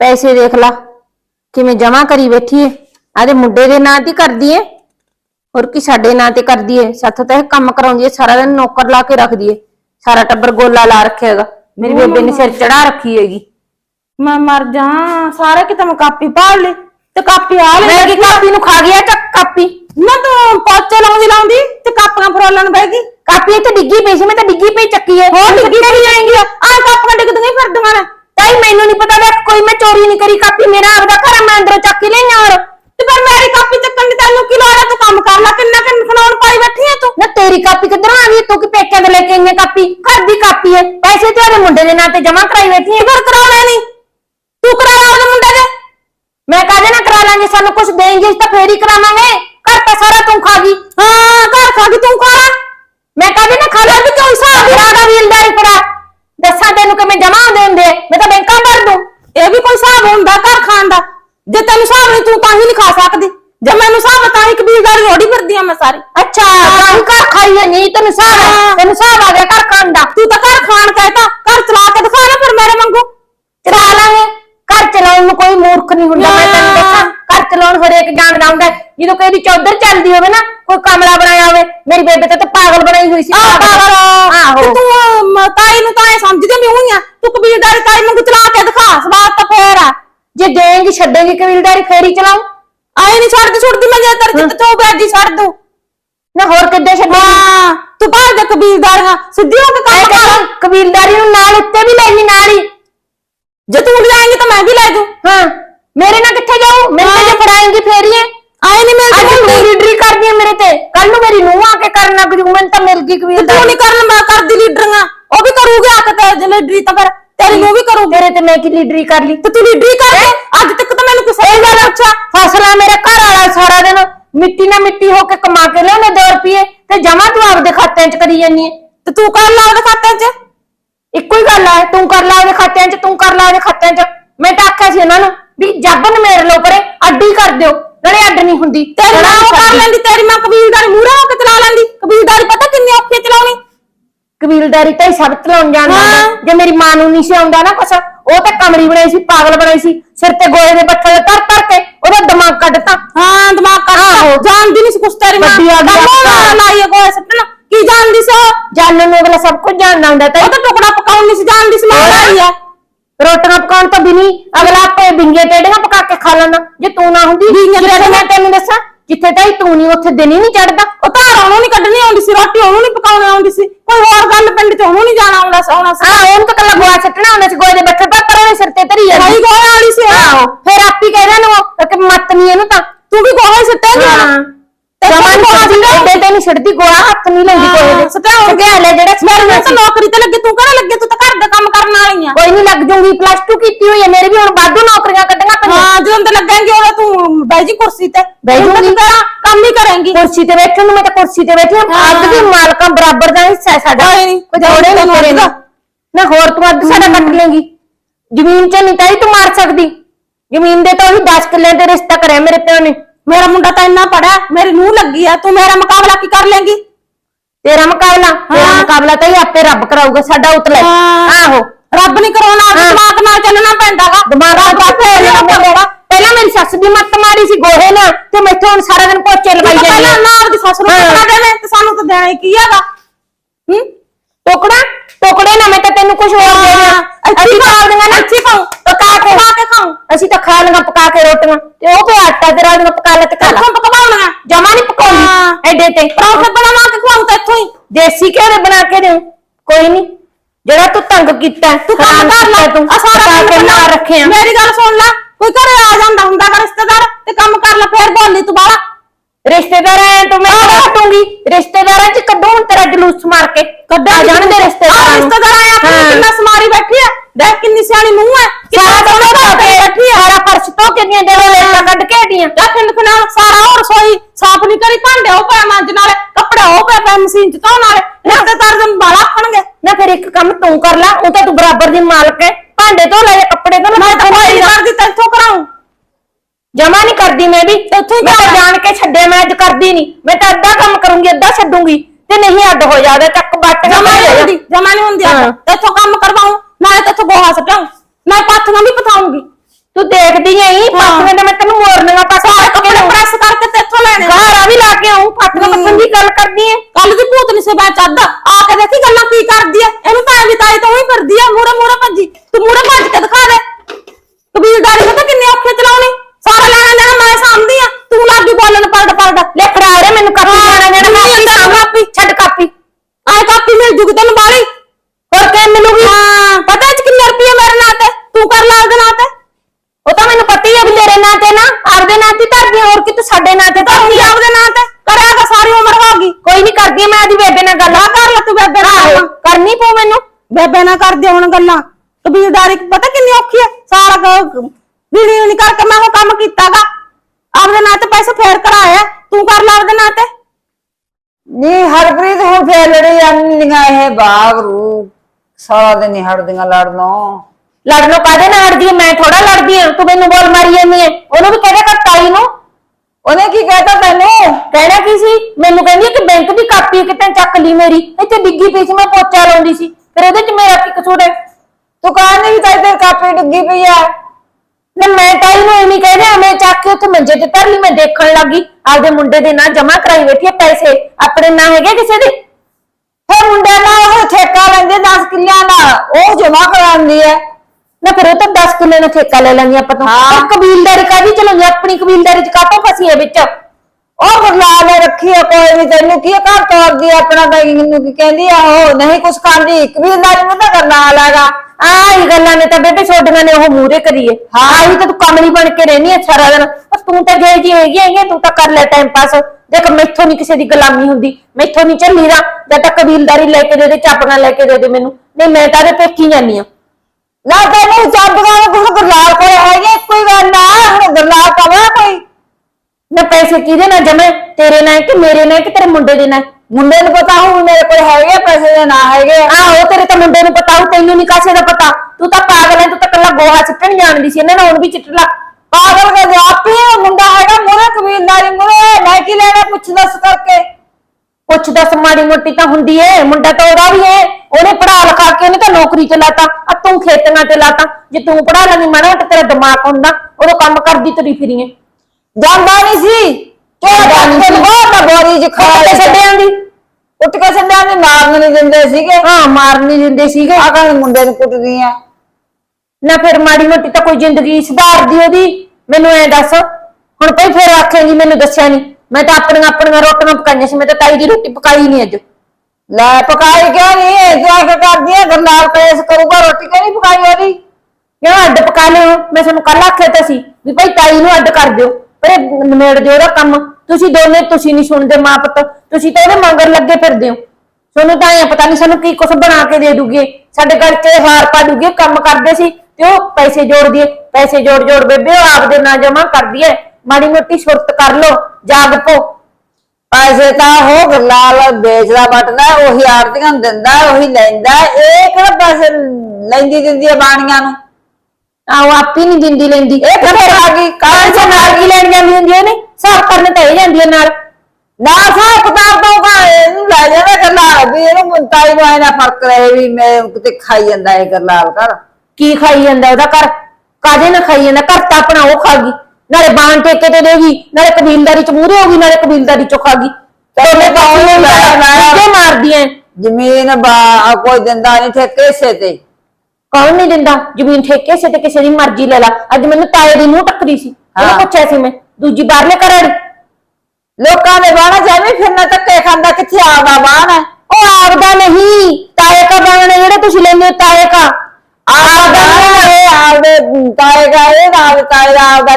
ਪੈਸੇ ਦੇਖ ਲਾ। ਕਿਵੇਂ ਜਮਾ ਕਰੀ ਬੈਠੀ ਏ। ਆਦੇ ਮੁੰਡੇ ਦੇ ਨਾਂ ਤੇ ਕਰਦੀ ਏ। ਹੋਰ ਕੀ ਸਾਡੇ ਨਾਂ ਤੇ ਕਰਦੀ ਏ। ਸਾਥੋਂ ਤਾਂ ਇਹ ਕੰਮ ਕਰਾਉਂਦੀ ਏ। ਸਾਰਾ ਦਿਨ ਨੌਕਰ ਲਾ ਕੇ ਰੱਖਦੀ ਏ। ਸਾਰਾ ਟੱਬਰ ਗੋਲਾ ਲਾ ਰੱਖਿਆ ਹੈਗਾ। ਮੇਰੀ ਬੇਬੇ ਨੇ ਸਿਰ ਚੜਾ ਰੱਖੀ ਹੈਗੀ। ਮੈਂ ਮਰ ਜਾ ਸਾਰੇ ਕਿਤੇ ਮੈਂ ਕਾਪੀ ਪਾੜ ਲਈ ਤੇ ਕਾਪੀ ਆ ਲੈ ਮੈਂ ਕਾਪੀ ਨੂੰ ਖਾ ਗਿਆ ਚੱਕ ਕਾਪੀ? ਨਾ ਤੂੰ ਪੋਚੇ ਲਾਉਂਦੀ ਲਾਉਂਦੀ ਤੇ ਕਾਪੀਆਂ ਫਰੋਲਣ ਬਹਿ ਗਈ। ਕਾਪੀ ਤੇ ਡਿੱਗੀ ਪਈ ਸੀ। ਮੈਂ ਤਾਂ ਡਿੱਗੀ ਪਈ ਚੱਕੀ ਏ। ਹੋਰ ਡਿੱਗੀ ਪਈ ਜਾਏਂਗੀ ਆ ਕਾਪੀਆਂ ਡਿੱਗਦੀਆਂ ਫਿਰਦੀਆਂ ਨੇ। ਤਾਈ ਮੈਨੂੰ ਨਹੀਂ ਪਤਾ ਵੇ ਕੋਈ ਮੈਂ ਚੋਰੀ ਨਹੀਂ ਕਰੀ ਕਾਪੀ ਮੇਰਾ ਆਪਦਾ ਘਰ ਆ, ਮੈਂ ਅੰਦਰੋਂ ਚੱਕ ਕੇ ਲਈ ਔਰ ਤੇ ਪਰ ਮੇਰੀ ਕਾਪੀ ਚੱਕਣ ਦੀ ਤੈਨੂੰ ਕੀ ਲੋੜ ਹੈ ਤੂੰ ਕੰਮ ਕਰ ਲੈ ਕਿੰਨਾ ਕਿੰਨ ਖਣਾਉਣ ਪਾਈ ਬੈਠੀ ਆ ਤੂੰ? ਨਾ ਤੇਰੀ ਕਾਪੀ ਕਿੱਧਰੋਂ ਆ ਗਈ? ਤੂੰ ਕਿ ਪੇਕਿਆਂ ਤੋਂ ਲੈ ਕੇ ਆਈ ਆਂ ਕਾਪੀ? ਘਰ ਦੀ ਕਾਪੀ ਏ ਪੈਸੇ ਤੇ ਉਹਦੇ ਮੁੰਡੇ ਦੇ ਨਾਂ ਤੇ ਜਮਾ ਕਰਾਈ ਬੈਠੀ ਏ ਫਿਰ ਕਰਾਉਣੇ ਨਹੀਂ ਤੂੰ ਕਰਾ ਲਾ ਉਹਦੇ ਮੁੰਡੇ ਦੇ। ਮੈਂ ਕਾਹਦੇ ਨਾਲ ਕਰਾ ਲਾਂਗੇ? ਸਾਨੂੰ ਕੁਝ ਦੇਂਗੇ ਤਾਂ ਫੇਰ ਹੀ ਕਰਾਵਾਂਗੇ। ਘਰ ਤਾਂ ਸਾਰਾ ਤੂੰ ਖਾ ਗਈ। ਹਾਂ ਘਰ ਖਾ ਕੇ ਤੂੰ ਖਾ ਲੈ ਮੈਂ ਕਾਹਦੇ ਨਾਲ ਖਾ ਲਾਂ ਵੀ ਕਿਉਂ ਹਿਸਾਬ ਦਾ ਵੀਲਦਾਰੀ ਫੜਾ ਦੱਸਾਂ ਤੈਨੂੰ ਕਿ ਮੈਂ ਜਮਾ ਆਉਂਦੇ ਹੁੰਦੇ ਆ, ਮੈਂ ਤਾਂ ਬੈਂਕਾਂ ਭਰ ਦੂੰ ਇਹ ਵੀ ਕੋਈ ਹਿਸਾਬ ਹੁੰਦਾ ਘਰ ਖਾਣ ਦਾ ਜੇ ਤੈਨੂੰ ਹਿਸਾਬ ਨਹੀਂ ਤੂੰ ਤਾਂ ਹੀ ਨਹੀਂ ਖਾ ਸਕਦੀ। ਜੇ ਮੈਨੂੰ ਹਿਸਾਬ ਹੈ ਤਾਂ ਹੀ ਕਬੀਲਦਾਰੀ ਰੋੜੀ ਫਿਰਦੀ ਆ ਮੈਂ ਸਾਰੀ। ਅੱਛਾ ਤਾਂ ਘਰ ਖਾਈਏ ਨਹੀਂ ਤੈਨੂੰ ਆ ਤੈਨੂੰ ਆ ਗਿਆ ਘਰ ਖਾਣ ਦਾ। ਤੂੰ ਤਾਂ ਘਰ ਖਾਣ ਕਹਿਤਾ ਘਰ ਚਲਾ ਕੇ ਦਿਖਾ ਨਾ ਫਿਰ ਮੇਰੇ ਵਾਂਗੂ। ਚਲਾ ਲਾਂਗੇ। ਘਰ ਚਲਾਉਣ ਨੂੰ ਕੋਈ ਮੂਰਖ ਨਹੀਂ ਹੁੰਦਾ ਮੈਂ ਤੈਨੂੰ ਦੱਸਾਂ। ਘਰ ਚਲਾਉਣ ਹਰੇਕ ਜਾਣਦਾ ਹੁੰਦਾ। ਜਦੋਂ ਕੋਈ ਦੀ ਚੌਧਰ ਚੱਲਦੀ ਹੋਵੇ ਨਾ ਕੋਈ ਕਮਲਾ ਬਣਾਇਆ ਹੋਵੇ ਮੇਰੀ ਬੇਬੇ ਤਾਂ ਪਾਗਲ ਬਣਾਈ ਹੋਈ ਸੀ। ਪਾਗਲ। ਆਹੋ ਆਹੋ ਤੂੰ ਅਮ, ਤਾਈ ਨੂੰ ਤਾਂ ਐ ਸਮਝਦੀ ਮੈਂ ਉਹੀ ਆ ਤੂੰ ਕਬੀਲਦਾਰੀ ਤਾਈ ਵਾਂਗੂ ਚਲਾ ਕੇ ਦਿਖਾ ਸਵਾਦ ਤਾਂ ਫੇਰ ਆ ਜੇ ਦੇਂਗੀ ਛੱਡੇਗੀ ਕਬੀਲਦਾਰੀ ਫੇਰ ਚਲਾਉਂ ਆਏ ਨਹੀਂ ਛੱਡਦੀ ਛੁੱਟਦੀ ਮੈਂ ਜੇ ਤੇਰੇ ਜਿੱਤ ਤੋਂ ਬੈਜੀ ਛੱਡ ਦੂੰ ਨਾ ਹੋਰ ਕਿੱਦੇ ਛੱਡੇਗੀ? ਹਾਂ ਤੂੰ ਭਾਰ ਦੇ ਕਬੀਲਦਾਰੀਆਂ ਸਿੱਧੀ ਹੋ ਕੇ ਕੰਮ ਕਰ। ਕਬੀਲਦਾਰੀ ਨੂੰ ਨਾਲ ਉੱਤੇ ਵੀ ਲੈ ਜੀ ਨਾਲ ਹੀ। ਜੇ ਤੂੰ ਲਿਆਏਂਗੀ ਤਾਂ ਮੈਂ ਵੀ ਲੈ ਦੂੰ। ਹਾਂ। ਮੇਰੇ ਨਾਲ ਕਿੱਥੇ ਜਾਊ? ਮੇਰੇ ਤੇ ਜੇ ਫੜਾਏਂਗੀ ਫੇਰ ਹੀ ਹੈ ਆਏ ਨਹੀਂ ਅੱਜ ਮਿਲਦੀ ਤੂੰ ਲੀਡਰੀ ਕਰਦੀ ਹੈ ਮੇਰੇ ਤੇ। ਕੱਲ ਨੂੰ ਮੇਰੀ ਨੂੰਹ ਆ ਕੇ ਕਰਨਾ ਕੁਝ ਮੈਨੂੰ ਤਾਂ ਮਿਲ ਗਈ ਤੂੰ ਕਬੀਲਦਾਰੀ। ਨਹੀਂ ਕਰਨ ਮੈਂ ਕਰਦੀ ਲੀਡਰੀਆਂ। ਉਹ ਵੀ ਕਰੂਗੀ ਆ ਕੇ ਤੇ ਲੀਡਰੀ ਤਾਂ ਫਿਰ। ਤੇਰੀ ਨੂੰ ਵੀ ਕਰੂਗੀ। ਤੇਰੇ ਤੇ ਮੈਂ ਕੀ ਲੀਡਰੀ ਕਰ ਲਈ? ਤੇ ਤੂੰ ਲੀਡਰੀ ਕਰ ਦੇ। ਅੱਜ ਤੱਕ ਤਾਂ ਮੈਨੂੰ ਕਿਸੇ ਨੇ ਗੱਲ ਅੱਛਾ ਫਸਲਾ ਮੇਰੇ ਘਰ ਵਾਲਾ ਸਾਰਾ ਦਿਨ ਮਿੱਟੀ ਨਾਲ ਮਿੱਟੀ ਹੋ ਕੇ ਕਮਾ ਕੇ ਲਿਆਉਂਦਾ 2 ਰੁਪਏ ਤੇ ਜਮਾ ਤੂੰ ਆਪਦੇ ਖਾਤਿਆਂ 'ਚ ਕਰੀ ਜਾਂਦੀ ਹੈ ਤੇ ਤੂੰ ਕਰ ਲਾ ਉਹਦੇ ਖਾਤੇ 'ਚ। ਇੱਕੋ ਹੀ ਗੱਲ ਹੈ ਤੂੰ ਕਰ ਲਾ ਉਹਦੇ ਖਾਤਿਆਂ 'ਚ ਤੂੰ ਕਰ ਲਾ ਉਹਦੇ ਖਾਤਿਆਂ 'ਚ। ਮੈਂ ਤਾਂ ਆਖਿਆ ਸੀ ਉਹਨਾਂ ਨੂੰ ਵੀ ਜੱਬ ਨਮੇੜ ਲਓ ਪਰੇ ਅੱਡ ਕਰ ਦਿਓ। ਨਾਲੇ ਅੱਡ ਨਹੀਂ ਹੁੰਦੀ। ਤੇਰੀ ਮਾਂ ਉਹ ਕਰ ਕਰਦੀ। ਲੈਂਦੀ ਤੇਰੀ ਮਾਂ ਕਬੀਲਦਾਰੀ ਮੂਹਰੇ ਹੋ ਕੇ ਚਲਾ ਲੈਂਦੀ। ਕਬੀਲਦਾਰੀ ਪਤਾ ਕਿੰਨੀ ਔਖੀ ਚਲਾਉਣੀ? ਕਬੀਲਦਾਰੀ ਤਾਂ ਹੀ ਹਾਂ। ਹੁੰਦਾ। ਜੇ ਮੇਰੀ ਮਾਂ ਨੂੰ ਨਹੀਂ ਸੀ ਆਉਂਦਾ ਨਾ ਕੁਛ ਉਹ ਤਾਂ ਕਮਲੀ ਬਣਾਈ ਸੀ ਪਾਗਲ ਬਣਾਈ ਸੀ ਸਿਰ ਤੇ ਗੋਏ ਦੇ ਬੱਠਲ ਧਰ ਧਰ ਕੇ ਉਹਦਾ ਦਿਮਾਗ ਕੱਢਤਾ। ਹਾਂ ਦਿਮਾਗ ਆਹੋ। ਜਾਣਦੀ ਨਹੀਂ ਸੀ ਕੁਛ ਤੇਰੀ ਮਾਂ। ਵੱਡੀ ਆ ਗਈ ਕੰਮੋਂ ਅਫਸਰ। ਨਾਲ ਗੋਏ ਸੱਟਣਾ। ਕੀ ਜਾਣਦੀ ਸੀ ਉਹ? ਜਾਣਨ ਨੂੰ ਅਗਲਾ ਸਭ ਕੁਝ ਜਾਣਦਾ ਹੁੰਦਾ ਤਾਂ ਉਹ ਤਾਂ ਟੁਕੜਾ ਪਕਾਉਣ ਨਹੀਂ ਸੀ ਜਾਣਦੀ ਸੀ ਮਾਂ ਲਾਈ ਆ। ਰੋਟੀਆਂ ਪਕਾਉਣ ਤੋਂ ਬਿਨੀ ਅਗਲਾ ਆਪੇ ਬਿੰਗੇ ਟੇੜੀਆਂ ਪਕਾ ਕੇ ਖਾ ਲੈਂਦਾ। ਜੇ ਤੂੰ ਨਾ ਹੁੰਦੀ ਬਿੰਗੇ ਜਿੱਥੇ ਟੇਢੀਆਂ- ਮੈਂ ਤੈਨੂੰ ਦੱਸਾਂ ਜਿੱਥੇ ਤਾਈ ਤੂੰ ਨਹੀਂ ਉੱਥੇ ਦਿਨ ਹੀ ਨਹੀਂ ਚੜਦਾ ਉਹ ਤਾਂ ਉਹਨੂੰ ਨਹੀਂ ਕੱਢਣੀ ਆਉਂਦੀ ਸੀ ਰੋਟੀ ਉਹਨੂੰ ਨਹੀਂ ਪਕਾਉਣੀ ਆਉਂਦੀ ਸੀ। ਕੋਈ ਹੋਰ ਗੱਲ ਪਿੰਡ 'ਚ ਉਹਨੂੰ ਨਹੀਂ ਜਾਣਾ ਆਉਂਦਾ ਸੌਣਾ ਸੀ। ਹਾਂ ਉਹਨੂੰ ਤਾਂ ਕੱਲਾ ਗੋਆ ਸੱਟਣਾ ਹੁੰਦਾ ਸੀ ਗੋਏ ਦੇ ਬੱਠੇ ਪਰ ਸਿਰ ਤੇ ਧਰੀ ਜਾਂਦੀ। ਸਹੀ ਗੋਹੇ ਵਾਲੀ ਸੀ। ਆਹੋ। ਫਿਰ ਆਪੀ ਕਹਿੰਦਾ ਨੂੰ ਕਿ ਮੱਤ ਨਹੀਂ ਇਹਨੂੰ ਤਾਂ। ਤੂੰ ਵੀ ਗੋਹੇ ਹਾਂ ਤੇ ਜਮਾਂ ਨੀ ਗੋਹਾ ਛੱਡਦੀ, ਸਿੱਟਿਆ। ਏਡੇ ਤੇ ਨਹੀਂ ਛੱਡਦੀ ਗੋਆ ਹੱਥ ਨਹੀਂ ਲਾਉਂਦੀ ਕੋਈ ਦੇ ਸਟਿਆ ਹੋ ਗਿਆ ਲੈ ਜਿਹੜਾ ਮੇਰੇ ਨਾਲ ਤਾਂ ਨੌਕਰੀ ਤੇ ਲੱਗੀ ਤੂੰ ਕਿਹੜਾ ਲੱਗੇ? ਤੂੰ ਤਾਂ ਘਰ ਦਾ ਕੰਮ ਕਰਨ ਵਾਲੀ ਆ। ਕੋਈ ਨਹੀਂ ਲੱਗ ਜੂਗੀ ਪਲੱਸ 2 ਕੀਤੀ ਹੋਈ ਹੈ ਮੇਰੀ ਵੀ ਹੁਣ ਵਾਧੂ ਨੌਕਰੀਆਂ ਕੱਢੀਆਂ ਪਈਆਂ। ਹਾਂ ਜਦੋਂ ਤੇ ਲੱਗेंगे ਉਹ ਤੂੰ ਬਹਿ ਜੀ ਕੁਰਸੀ ਤੇ। ਬਹਿ ਤੂੰ ਤਾਂ ਜੂੰਗੀ। ਤੇਰਾ ਕੰਮ ਹੀ ਕਰੇਂਗੀ। ਕੁਰਸੀ ਤੇ ਬੈਠਣ ਨੂੰ ਮੈਂ ਤਾਂ ਕੁਰਸੀ ਤੇ ਬੈਠੀ ਹਾਂ ਹਾਂ। ਅੱਧ ਦੀ ਮਾਲਕਾਂ ਬਰਾਬਰ ਦਾ ਹਿੱਸਾ ਹੈ ਸਾਡਾ। ਕੋਈ ਨਹੀਂ ਨਾ ਹੋਰ ਤੂੰ ਅੱਧ ਸਾਡਾ ਕੱਟ ਲੇਂਗੀ। ਜ਼ਮੀਨ 'ਚ ਨਹੀਂ ਤਾਈ ਤੂੰ ਮਾਰ ਸਕਦੀ। ਜ਼ਮੀਨ ਦੇ ਤਾਂ ਉਹੀ 10 ਕਿੱਲੇ ਤੇ ਰਿਸ਼ਤਾ ਕਰਿਆ ਮੇਰੇ ਪਿਓ ਨੇ। ਮੇਰਾ ਮੁੰਡਾ ਤਾਂ ਇੰਨਾ ਪੜਿਆ ਮੇਰੀ ਨੂੰਹ ਲੱਗੀ ਆ ਤੂੰ ਮੇਰਾ ਮੁਕਾਬਲਾ ਕੀ ਕਰ ਲੇਂਗੀ? ਤੇਰਾ ਮੁਕਾਬਲਾ? ਤੇਰਾ। ਮੁਕਾਬਲਾ ਤਾਂ ਹੀ ਆਪੇ ਰੱਬ ਕਰਾਊਗਾ ਸਾਡਾ ਉਤਲੇ ਹਾਂ। ਆਹੋ। ਰੱਬ ਨਹੀਂ ਕਰਾਉਣਾ ਆਪਦੇ ਹਾਂ। ਦਿਮਾਗ ਨਾਲ ਚੱਲਣਾ ਪੈਂਦਾਗਾ। ਦਿਮਾਗ ਦਾ ਫੇਰ ਨਾ ਪਹਿਲਾਂ ਮੇਰੀ ਸੱਸ ਦੀ ਮੱਤ ਮਾਰੀ ਸੀ ਗੋਹੇ ਨਾਲ ਤੇ ਮੈਥੋਂ ਹੁਣ ਸਾਰਾ ਦਿਨ ਪੋਚੇ ਲਗਾਈ ਜਾਂਦੀ ਪਹਿਲਾਂ। ਨਾ ਆਪਦੀ ਸੱਸ ਨੂੰ ਹਾਂ। ਦੇਵੇਂ ਤੇ ਸਾਨੂੰ ਤਾਂ ਦੇਣਾ ਹੀ ਕੀ ਹੈਗਾ? ਹੂੰ? ਟੁਕੜਾ? ਟੁਕੜੇ ਨਾ ਮੈਂ ਤਾਂ ਤੈਨੂੰ ਕੁਝ ਹੋਰ ਦੇ ਦਿਆਂ। ਅਸੀਂ ਖਾ ਲਈਆਂ ਨਾ ਅੱਛੀ ਖਾਉ ਪਕਾ ਕੇ ਪਕਾ ਕੇ ਖਾਉ ਅਸੀਂ ਤਾਂ ਖਾ ਲਈਆਂ ਪਕਾ ਕੇ ਰੋਟੀਆਂ। ਤੇ ਉਹ ਤੇ ਰਾਜੀਆਂ ਪਕਾ ਲੈ ਤੇ ਖਾ ਲਾ। ਪਕਵਾਉਣਾ? ਜਮਾ ਨਹੀਂ ਹਾਂ। ਪਕਾਉਂਦੀ ਐਡੇ ਤੇ। ਪਰੌਂਠੇ ਬਣਾਵਾ ਕੇ ਖਵਾਉਂ ਤਾਂ ਇੱਥੋਂ ਹੀ? ਦੇਸੀ ਘਿਓ ਦੇ ਬਣਾ ਕੇ ਦੇਉ। ਕੋਈ ਨਹੀਂ ਜਿਹੜਾ ਤੂੰ ਤੰਗ ਕੀਤਾ ਤੂੰ ਕੰਮ ਕਰ ਲੈ। ਤੂੰ। ਆ ਸਾਰਾ ਕੇ ਰੱਖਿਆ। ਮੇਰੀ ਗੱਲ ਸੁਣ ਲੈ। ਕੋਈ ਘਰੇ ਆ ਜਾਂਦਾ ਹੁੰਦਾ ਗਾ ਰਿਸ਼ਤੇਦਾਰ ਤੇ ਕੰਮ ਕਰ ਲੈ ਫੇਰ ਬੋਲੀ ਤੂੰ ਬਾਹਲਾ। ਰਿਸ਼ਤੇਦਾਰ ਆਏ ਤੂੰ ਮੈਂ ਕੱਟੂੰਗੀ ਰਿਸ਼ਤੇਦਾਰਾਂ ਚ ਕੱਢੂ ਹੁਣ ਤੇਰਾ ਜਲੂਸ ਮਾਰ ਕੇ। ਕੱਢੇ ਆ ਜਾਣ ਦੇ ਰਿਸ਼ਤੇਦਾਰਾਂ ਨੂੰ। ਰਿਸ਼ਤੇਦਾਰ ਹਾਂ। ਕਿੰਨਾ ਸਮਾਰੀ ਬੈਠੀ ਆ? ਦੇਖ ਕਿੰਨੀ ਸਿਆਣੀ ਮੂੰਹ ਹੈ ਸਾਰਾ ਕੰਮ ਧੋ ਕੇ ਬੈਠੀ ਆ। ਸਾਰਾ ਫਰਸ਼ ਧੋ ਕੇ ਦੀਆਂ ਦੇ ਰੇਤਾ ਕੱਢ ਕੇ ਜਾ ਖਿੰਡ ਖਿੰਡਾਲ ਸਾਰਾ ਹੋਰ ਰਸੋਈ ਸਾਫ਼ ਨਹੀਂ ਕਰੀ ਭਾਂਡੇ ਉਹ ਪਿਆ ਮਾਂਜ ਨਾਲੇ ਕੱਪੜੇ ਉਹ ਪਿਆ ਪਿਆ ਮਸ਼ੀਨ ਚ ਧੋਣ ਵਾਲੇ ਰਿਸ਼ਤੇਦਾਰ ਜਨ ਬਾਲਾ ਆਖਣਗੇ। ਨਾ ਫਿਰ ਇੱਕ ਕੰਮ ਤੂੰ ਕਰ ਲੈ ਉਹ ਤਾਂ ਤੂੰ ਬਰਾਬਰ ਦੀ ਮਾਲਕ ਹੈ। ਭਾਂਡੇ ਧੋ ਲੈ ਜਾਂ ਕੱਪੜੇ ਧੋ ਲੈ ਮੈਂ ਤਾਂ ਕੋਈ ਕਰਦੀ ਤੈਥੋਂ ਕਰਾਉਂ ਜਮਾ ਨਹੀਂ ਕਰਦੀ ਮੈਂ ਵੀ। ਤੇ ਉੱਥੇ ਮੈਂ ਜਾਣ? ਕੇ ਛੱਡਿਆ ਮੈਂ ਅੱਜ ਕਰਦੀ ਨਹੀਂ। ਮੈਂ ਤਾਂ ਅੱਧਾ ਕੰਮ ਕਰੂੰਗੀ ਅੱਧਾ ਛੱਡੂੰਗੀ। ਤੇ ਨਹੀਂ ਅੱਡ ਹੋ ਜਾਦਾ ਚੱਕ ਬੱਟ ਜਮਾ ਨਹੀਂ ਹੁੰਦੀ ਜਮਾ ਨਹੀਂ ਹੁੰਦੀ ਹਾਂ। ਅੱਜ ਤੇਥੋਂ ਕੰਮ ਕਰਵਾਉਂ ਨਾਲੇ ਤੇਥੋਂ ਗੋਹਾ ਸਟਾਉਂ ਮੈਂ ਪੱਥ ਨਾ ਵੀ ਤੂੰ ਦੇਖਦੀ ਐਂ ਪਾਥੀਆਂ ਤਾਂ ਮੈਂ ਤੈਨੂੰ ਮੋਰਨੀਆਂ ਪਾਸਾ ਸਾਰੇ ਕੱਪੜੇ ਪ੍ਰੈਸ ਕਰਕੇ ਤੇਥੋਂ ਲੈਣੇ ਘਾਰਾ ਵੀ ਲਾ ਕੇ ਆਉਂ ਪਾਥੀਆਂ ਪੱਥਣ ਦੀ ਗੱਲ ਕਰਦੀ ਐ। ਕੱਲ ਦੀ ਭੂਤ ਨਹੀਂ ਸਵੇ ਚੱਦ ਆ ਕੇ ਦੇਖੀ ਗੱਲਾਂ ਕੀ ਕਰਦੀ ਐ? ਇਹਨੂੰ ਤਾਂ ਐਵੇਂ ਤਾਈ ਤਾਂ ਉਹੀ ਕਰਦੀ ਐ। ਮੂਰੇ ਮੂਰੇ ਭੱਜੀ। ਤੂੰ ਮੂਰੇ ਭੱਜ ਕੇ ਦਿਖਾ ਦੇ। ਕਬੀਲਦਾਰੀ ਮੈਂ ਤਾਂ ਕਿੰਨੇ ਔਖੇ ਚਲਾਉਣੇ? ਬੋਲਣ ਪਲਟ ਪਲਟ ਲੈ ਫੜਾ ਰੇ ਮੈਨੂੰ ਕਾਪੀ ਜਾਣਾ ਜਿਹੜਾ ਮੈਂ ਆਪੀ ਸਾਂਭ ਕਾਪੀ ਛੱਡ ਕਾਪੀ। ਆਏ ਕਾਪੀ ਮਿਲ ਜੂਗੀ ਤੈਨੂੰ ਬਾਲੀ ਹੋਰ ਕਿਵੇਂ ਮਿਲੂਗੀ ਹਾਂ। ਪਤਾ ਚ ਕਿੰਨੇ ਰੁਪਏ ਮੇਰੇ ਨਾਂ ਤੇ? ਤੂੰ ਕਰ ਲਾ ਉਹਦੇ ਨਾਂ ਤੇ। ਉਹ ਤਾਂ ਮੈਨੂੰ ਪਤਾ ਹੀ ਹੈ ਵੀ ਤੇਰੇ ਨਾਂ ਤੇ ਨਾ ਆਪਦੇ ਨਾਂ ਤੇ ਧਰਦੀ ਹੋਰ ਕਿ ਤੂੰ ਸਾਡੇ ਨਾਂ ਤੇ ਧਰਦੀ ਆ। ਆਪਦੇ ਨਾਂ ਤੇ। ਕਰਿਆ ਤਾਂ ਸਾਰੀ ਉਮਰ ਹੋ ਗਈ। ਕੋਈ ਨਹੀਂ ਕਰਦੀ ਮੈਂ ਆਦੀ ਬੇਬੇ ਨਾਲ ਗੱਲ। ਨਾ ਕਰ ਲੈ ਤੂੰ ਬੇਬੇ ਨਾਲ। ਕਰਨੀ ਪਊ ਮੈਨੂੰ। ਬੇਬੇ ਨਾਲ ਕਰਦੇ ਹੁਣ ਗੱਲਾਂ। ਕਬੀਲਦਾਰੀ ਪਤਾ ਕਿੰਨੀ ਔਖੀ ਹੈ ਸਾਰਾ ਵੀਡੀਓ ਨਹੀਂ ਕਰਕੇ ਮੈਂ ਉਹ ਕੰਮ ਕੀਤਾਗਾ। ਆਪਦੇ ਨਾਂ ਤੇ ਪੈਸੇ ਫੇਰ ਕਰਾਇਆ ਤੂੰ ਕਰ ਲਾ ਆਪਦੇ ਨਾਂ ਤੇ। ਨੀ ਹਰਪ੍ਰੀਤ ਹੁਣ ਫੇਰ ਲੜੀ ਜਾਂਦੀਆਂ ਇਹ ਬਾਗ ਰੂ ਸਾਰਾ ਦਿਨ ਹੀ ਹੜਦੀਆਂ ਲੜਨੋਂ। ਲੜਨੋਂ ਕਾਦੇ ਨਾਲ ਲੜਦੀ ਹੈ ਮੈਂ ਥੋੜਾ ਲੜਦੀ ਹਾਂ ਤੂੰ ਮੈਨੂੰ ਬੋਲ ਮਾਰੀ ਜਾਂਦੀ ਹੈ। ਉਹਨੂੰ ਵੀ ਕਹਦੇ ਕਰ ਤਾਈ ਨੂੰ। ਉਹਨੇ ਕੀ ਕਹਿਤਾ ਤੈਨੂੰ? ਕਹਿਣਾ ਕੀ ਸੀ? ਮੈਨੂੰ ਕਹਿੰਦੀ ਹੈ ਕਿ ਬੈਂਕ ਦੀ ਕਾਪੀ ਕਿਤੇ ਚੱਕ ਲਈ ਮੇਰੀ। ਇੱਥੇ ਡਿੱਗੀ ਪਈ ਸੀ ਮੈਂ ਪੋਚਾ ਲਾਉਂਦੀ ਸੀ। ਫਿਰ ਉਹਦੇ ਚ ਮੇਰਾ ਕੀ ਕਸੂਰ ਹੈ? ਤੂੰ ਕਹਿੰਦੀ ਵੀ ਤਾਈ ਤੇਰੀ ਕਾਪੀ ਡੁੱਗੀ ਪਈ ਆ? ਨਾ ਮੈਂ ਤਾਈ ਨੂੰ ਐਵੇਂ ਕਹਿ ਰਿਹਾ ਮੈਂ ਚੱਕ ਕੇ ਉੱਥੇ ਮੰਜੇ ਤੇ ਧਰ ਲਈ ਮੈਂ ਦੇਖਣ ਲੱਗੀ। ਆਪਦੇ ਮੁੰਡੇ ਦੇ ਨਾਂ ਜਮਾ ਕਰਾਈ ਬੈਠੀ ਹੈ ਪੈਸੇ। ਆਪਣੇ ਨਾਂ ਹੈਗੇ ਕਿਸੇ ਦੇ? ਫਿਰ ਮੁੰਡੇ ਨਾਲ ਉਹ ਠੇਕਾ ਲੈਂਦੇ 10 ਕਿੱਲਿਆਂ ਦਾ। ਉਹ ਜਮਾ ਕਰਾਉਂਦੀ ਐ। ਨਾ ਫਿਰ ਉਹ ਤਾਂ 10 ਕਿੱਲੇ ਨੂੰ ਠੇਕਾ ਲੈ ਲੈਂਦੀ ਆਪਾਂ ਤੋਂ। ਹਾਂ। ਕਬੀਲਦਾਰੀ ਕਾਦੀ ਚਲਾਉਂਦੀ ਆਪਣੀ ਕਬੀਲਦਾਰੀ ਚ ਕਾਟੋ ਫਸੀ ਹੈ ਵਿੱਚ? ਉਹ ਬਰਲਾ ਨੇ ਰੱਖੀ ਆ ਕੋਈ ਨਹੀਂ ਤੈਨੂੰ ਕੀ ਘਰ ਤੋਰਦੀ ਆ ਆਪਣਾ ਤਾਂ ਇਹਨੂੰ ਕੀ ਕਹਿੰਦੀ ਆ ਉਹ ਨਹੀਂ ਕੁਛ ਖਾਂਦੀ ਕਬੀਲਦਾਰੀ ਨੂੰ ਤਾਂ ਕਰਨਾ ਆਲਾਗਾ ਆਹ ਗੱਲਾਂ ਨੇ ਤਾਂ ਬੇਬੇ ਛੋਡੀਆਂ ਨੇ ਉਹ ਮੂਰੇ ਕਰੀਏ। ਹਾਂ। ਆਹੀ ਤਾਂ ਤੂੰ ਕਮਲੀ ਬਣ ਕੇ ਰਹਿਨੀ ਹੈ ਸਾਰਾ ਦਿਨ। ਬਸ ਤੂੰ ਤਾਂ ਜੇ ਜੀ ਹੈਗੀ ਹੈਗੀ ਤੂੰ ਤਾਂ ਕਰ ਲੈ ਟਾਈਮ ਪਾਸ ਦੇਖ ਮੈਥੋਂ ਨਹੀਂ ਕਿਸੇ ਦੀ ਗੁਲਾਮੀ ਹੁੰਦੀ ਮੈਥੋਂ ਨਹੀਂ ਚੱਲੀ ਦਾ। ਜਦ ਤੱਕ ਕਬੀਲਦਾਰੀ ਲੈ ਕੇ ਦੇ ਦੇ ਚਾਪੀਆਂ ਲੈ ਕੇ ਦੇ ਦੇ ਮੈਨੂੰ। ਨਹੀਂ ਮੈਂ ਤਾਂ ਇਹਦੇ ਪੇਕੀ ਜਾਂਦੀ ਆ। ਨਾ ਤੈਨੂੰ ਚਾਬੀਆਂ ਨੂੰ ਕੁਝ ਗੁਰਲਾਲ ਕੋਲ ਹੈਗੇ ਕੋਈ ਗੱਲ ਨਾ ਹੁਣ ਗੁਰਲਾਲ ਕਵਾ ਕੋਈ। ਨਾ ਪੈਸੇ ਕਿਹਦੇ ਨਾਲ ਜਮੇ? ਤੇਰੇ ਨਾਲ ਕਿ ਮੇਰੇ ਨਾਲ ਕਿ ਤੇਰੇ ਮੁੰਡੇ ਦੇ ਨਾਲ? ਮੁੰਡੇ ਨੂੰ ਪਤਾ ਹੁਣ ਮੇਰੇ ਕੋਲ ਹੈਗੇ ਆ, ਪੈਸੇ ਦੇ ਨਾ ਹੈਗੇ ਆ। ਆਹੋ ਤੇਰੇ ਤਾਂ ਮੁੰਡੇ ਨੂੰ ਪਤਾ ਉਹ ਤੈਨੂੰ ਨਹੀਂ ਕਾਸੇ ਦਾ ਪਤਾ। ਤੂੰ ਤਾਂ ਪਾਗਲ ਹੈ ਤੂੰ ਤਾਂ ਕੱਲਾ ਗੋਹਾ ਸਿੱਟਣ ਜਾਣਦੀ ਸੀ ਇਹਨਾਂ ਨਾਲ ਹੁਣ ਵੀ ਚਿੱਟ ਲਾ। ਪਾਗਲ ਕੇ ਆਪੀ ਉਹ ਮੁੰਡਾ ਹੈਗਾ ਮੋਰੇ ਕਬੀਲਦਾਰੀ ਮੋਰੇ ਮੈਂ ਕੀ ਲੈਣਾ ਪੁੱਛ ਦੱਸ ਕਰਕੇ। ਪੁੱਛ ਦੱਸ ਮਾੜੀ ਮੋਟੀ ਤਾਂ ਹੁੰਦੀ ਏ ਮੁੰਡਾ ਤਾਂ ਉਹਦਾ ਵੀ ਏ। ਉਹਨੇ ਪੜਾ ਲਿਖਾ ਕੇ ਉਹਨੇ ਤਾਂ ਨੌਕਰੀ ਤੇ ਲਾਤਾ ਆ ਤੂੰ ਖੇਤਾਂ ਤੇ ਲਾਤਾ। ਜੇ ਤੂੰ ਪੜਾ ਲੈਂਦੀ ਮਾੜਾ ਮੋਟਾ ਤੇਰਾ ਦਿਮਾਗ ਹੁੰਦਾ ਉਦੋਂ ਕੰਮ ਕਰਦੀ ਤੁਰੀ ਫਿਰੀ ਏ। ਜਾਂਦਾ ਨਹੀਂ ਸੀ। ਚੋਰ ਜਾਂਦਾ ਨੀ ਦਾ ਸੀ। ਬਹੁਤ ਬੋਰੀ ਚ ਖਾ ਕੇ ਛੱਡਿਆਂ ਦੀ। ਉੱਠ ਕੇ ਛੱਡਿਆਂ ਦੀ ਮਾਰਨ ਨਹੀਂ ਦਿੰਦੇ ਸੀਗੇ। ਹਾਂ ਮਾਰ ਨਹੀਂ ਦਿੰਦੇ ਸੀਗੇ। ਆ ਕਹਿੰਦੇ ਮੁੰਡੇ ਨੂੰ ਕੁੱਟਦੀਆਂ। ਨਾ ਫਿਰ ਮਾੜੀ ਮੋਟੀ ਤਾਂ ਕੋਈ ਜ਼ਿੰਦਗੀ ਸੁਧਾਰਦੀ ਉਹਦੀ। ਮੈਨੂੰ ਐ ਦੱਸ ਹੁਣ ਭਈ ਫਿਰ ਆਖੇਂਗੀ ਮੈਨੂੰ ਦੱਸਿਆ ਨਹੀਂ ਮੈਂ ਤਾਂ ਆਪਣੀਆਂ ਆਪਣੀਆਂ ਰੋਟੀਆਂ ਪਕਾਈਆਂ ਸੀ ਮੈਂ ਤਾਂ ਤਾਈ ਦੀ ਰੋਟੀ ਪਕਾਈ ਨਹੀਂ ਅੱਜ। ਲੈ ਪਕਾਈ ਕਿਉਂ ਨਹੀਂ ਤੂੰ ਆ ਕੇ ਕਰਦੀ ਆ ਗੁਰਲਾਲ ਕੇਸ ਕਰੂਗਾ ਰੋਟੀ ਕਿਉਂ ਨਹੀਂ ਪਕਾਈ ਉਹਦੀ? ਕਿਉਂ ਅੱਡ ਪਕਾ ਲਿਓ? ਮੈਂ ਤੁਹਾਨੂੰ ਕੱਲ ਆਖਿਆ ਤਾਂ ਸੀ ਵੀ ਭਾਈ ਤਾਈ ਨੂੰ ਅੱਡ ਕਰ ਦਿਓ। ਪਰ ਇਹ ਨਿਮੇੜ ਦਿਓ ਉਹਦਾ ਕੰਮ। ਤੁਸੀਂ ਦੋਨੇ ਤੁਸੀਂ ਨਹੀਂ ਸੁਣਦੇ ਮਾਂ ਪੁੱਤ। ਤੁਸੀਂ ਤਾਂ ਉਹਦੇ ਮੰਗਰ ਲੱਗੇ ਫਿਰਦੇ ਹੋ। ਤੁਹਾਨੂੰ ਤਾਂ ਐ ਪਤਾ ਨਹੀਂ ਸਾਨੂੰ ਕੀ ਕੁਛ ਬਣਾ ਕੇ ਦੇ ਦੂਗੇ। ਸਾਡੇ ਘਰ ਚ ਹਾਰ ਪਾ ਦੂਗੇ, ਕੰਮ ਕਰਦੇ ਸੀ ਤੇ ਉਹ ਪੈਸੇ ਜੋੜਦੀ ਏ। ਪੈਸੇ ਜੋੜ ਜੋੜ ਬੇਬੇ, ਉਹ ਆਪਦੇ ਨਾਂ ਜਮਾ ਕਰਦੀ ਹੈ ਮਾੜੀ ਮੋਟੀ ਸੁਰਤ ਕਰ ਲੋ ਜਾਗ ਪੋ। ਪੈਸੇ ਤਾਂ ਉਹ ਗੁਰਲਾਲ ਵੇਚਦਾ, ਵਟਦਾ, ਉਹੀ ਆੜਤੀਆਂ ਨੂੰ ਦਿੰਦਾ, ਉਹੀ ਲੈਂਦਾ। ਇਹ ਕਿਹੜਾ ਪੈਸੇ ਲੈਂਦੀ ਦਿੰਦੀ ਹੈ ਬਾਣੀਆਂ ਨੂੰ? ਆਹੋ ਆਪੀ ਨਹੀਂ ਦਿੰਦੀ ਲੈਂਦੀ। ਇਹ ਕਿੱਥੇ ਆ ਗਈ ਕਾਰ ਚ ਨਾਲ ਕੀ ਲੈਣ ਜਾਂਦੀ ਹੁੰਦੀ ਉਹਨੇ? ਸਾਫ਼ ਕਰਨ ਤੇ ਇਹ ਜਾਂਦੀ ਹੈ ਨਾਲ। ਨਾ ਹਿਸਾਬ ਕਿਤਾਬ ਦਊਗਾ ਇਹਨੂੰ ਲੈ ਜਾਣਾ ਗੁਰਲਾਲ ਵੀ ਇਹਨੂੰ ਮੁੰਤਾਈ ਨੂੰ ਐਨਾ ਫ਼ਰਕ ਰਹੇ ਵੀ ਮੈਂ ਕਿਤੇ ਖਾਈ ਜਾਂਦਾ ਇਹ ਗੁਰਲਾਲ ਕਰ ਕੀ ਖਾਈ ਜਾਂਦਾ ਉਹਦਾ ਘਰ? ਕਾਜੇ ਨਾ ਖਾਈ ਜਾਂਦਾ? ਘਰ ਤਾਂ ਆਪਣਾ ਉਹ ਖਾ ਗਈ। ਨਾਲੇ ਬਾਣ ਠੇਕੇ ਤੇ ਦੇਗੀ ਨਾਲੇ ਕਬੀਲਦਾਰੀ ਚ ਮੂਹਰੇ ਹੋ ਗਈ ਨਾਲੇ ਕਬੀਲਦਾਰੀ ਚ ਖਾ ਗਈ। ਦੋਨੇ ਪਾਸੇ ਲੈ ਮਾਰਦੀਆਂ? ਜ਼ਮੀਨ ਬਾ ਕੋਈ ਦਿੰਦਾ ਨਹੀਂ ਠੇਕੇ ਸੇ ਤੇ। ਕੌਣ ਨਹੀਂ ਦਿੰਦਾ? ਜ਼ਮੀਨ ਠੇਕੇ ਸੇ ਤੇ ਕਿਸੇ ਦੀ ਮਰਜ਼ੀ ਲੈ ਲਾ। ਅੱਜ ਮੈਨੂੰ ਤਾਏ ਦੀ ਮੂੰਹ ਟੱਕਰੀ ਸੀ। ਉਹਨੂੰ ਹਾਂ। ਪੁੱਛਿਆ ਸੀ ਮੈਂ ਦੂਜੀ ਬਾਹਰਲੇ ਘਰ ਵਾਲੀ ਲੋਕਾਂ ਦੇ ਬਾਣਾ ਜਾਵੇਂ ਫਿਰਨਾ ਧੱਕੇ ਖਾਂਦਾ ਕਿੱਥੇ ਆਉਂਦਾ ਬਾਣ ਹੈ? ਉਹ ਆਪਦਾ ਨਹੀਂ। ਤਾਏ ਕਾ ਬਾਣ ਹੈ ਜਿਹੜੇ ਤੁਸੀਂ ਲੈਂਦੇ ਹੋ ਤਾਏ ਕਾ। ਆਪਦਾ ਆਪਦੇ ਤਾਏ ਦਾ ਇਹ ਨਾਲ ਤਾਏ ਦਾ ਆਪਦਾ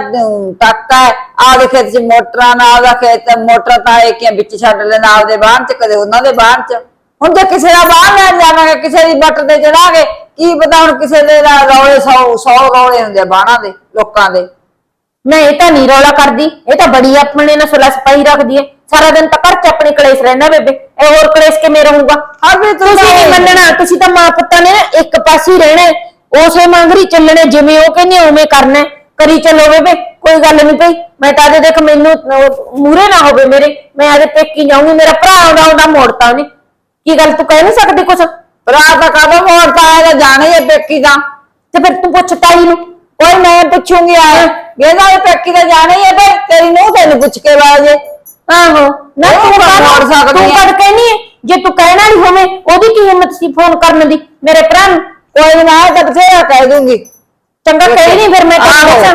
ਟੱਕਾ ਆਪਦੇ ਖੇਤ ਚ ਮੋਟਰਾਂ ਨਾਲ ਆਪਦਾ ਖੇਤ ਮੋਟਰ ਤਾਏ ਕੇ ਵਿੱਚ ਛੱਡ ਲੈਣਾ ਆਪਦੇ ਬਾਣ ਚ ਕਦੇ ਉਹਨਾਂ ਦੇ ਬਾਣ ਚ। ਹੁਣ ਜੇ ਕਿਸੇ ਦਾ ਬਾਣ ਲੈਣ ਜਾਵਾਂਗੇ ਕਿਸੇ ਦੀ ਬੱਟ ਤੇ ਚੜਾਂਗੇ ਕੀ ਪਤਾ ਹੁਣ ਕਿਸੇ ਦੇ ਨਾਲ ਰੌਲੇ ਸੌ ਸੌ ਰੌਲੇ ਹੁੰਦੇ ਬਾਣਾ ਦੇ ਲੋਕਾਂ ਦੇ। ਮੈਂ ਇਹ ਤਾਂ ਨਹੀਂ ਰੌਲਾ ਕਰਦੀ ਇਹ ਤਾਂ ਬੜੀ ਆਪਣੇ ਨਾਲ ਸੁਲਾ ਸਪਾਈ ਰੱਖਦੀ ਏ ਸਾਰਾ ਦਿਨ ਤਾਂ ਘਰ ਚ ਆਪਣੇ ਕਲੇਸ਼ ਰਹਿੰਦਾ ਬੇਬੇ ਇਹ ਹੋਰ ਕਲੇਸ਼ ਕਿਵੇਂ ਰਹੂਗਾ? ਹਾਂ ਵੀ ਤੂੰ ਤੁਸੀਂ ਨਹੀਂ ਮੰਨਣਾ ਤੁਸੀਂ ਤਾਂ ਮਾਂ ਪੁੱਤਾਂ ਨੇ ਨਾ ਇੱਕ ਪਾਸੇ ਹੀ ਰਹਿਣਾ। ਉਸੇ ਮੰਗਰੀ ਚੱਲਣੇ ਜਿਵੇਂ ਉਹ ਕਹਿੰਦੇ ਉਵੇਂ ਕਰਨਾ। ਕਰੀ ਚੱਲੋ ਬੇਬੇ ਕੋਈ ਗੱਲ ਨਹੀਂ ਪਈ ਮੈਂ ਤਾਂ ਆਦੇ ਦੇਖ ਮੈਨੂੰ ਮੂਰੇ ਨਾ ਹੋਵੇ ਮੇਰੇ। ਮੈਂ ਆਦੇ ਪੇਕੀ ਜਾਊਂਗੀ ਮੇਰਾ ਭਰਾ ਆਉਂਦਾ ਆਉਂਦਾ ਮੋੜਤਾ ਉਹਨੇ। ਕੀ ਗੱਲ ਤੂੰ ਕਹਿ ਨਹੀਂ ਸਕਦੀ ਕੁਛ? ਭਰਾ ਤਾਂ ਕਦੋਂ ਮੋੜਤਾ ਹੈ ਤਾਂ ਜਾਣਾ ਹੀ ਹੈ ਪੇਕੀ ਦਾ। ਤੇ ਫਿਰ ਤੂੰ ਪੁੱਛ ਤਾਈ ਨੂੰ ਕੋਈ ਮੈਂ ਪੁੱਛੂੰਗੀ ਆ ਇਹਦਾ ਇਹ ਪੇਕੀ ਦਾ ਜਾਣਾ ਹੀ ਹੈ ਭਾਈ ਤੇਰੀ ਨੂੰ ਤੈਨੂੰ ਪੁੱਛ ਕੇ ਬਾਜੇ ਆਹੋ ਨਾ ਤੂੰ ਤਾਂ ਮੋੜ ਸਕਦੀ ਤੂੰ। ਕਦ ਕਹਿਨੀ ਹੈ ਜੇ ਤੂੰ ਕਹਿਣਾ ਨਹੀਂ ਹੋਵੇਂ ਉਹਦੀ ਕੀ ਹਿੰਮਤ ਸੀ ਫੋਨ ਕਰਨ ਦੀ ਮੇਰੇ ਭਰਾ ਨੂੰ? ਕੋਈ ਨੀ, ਤਾਂ ਬਥੇਰਾ ਕਹਿ ਦੂੰਗੀ। ਚੰਗਾ ਕਹੀ ਨਹੀਂ ਫਿਰ ਮੈਂ। ਦੱਸਾਂ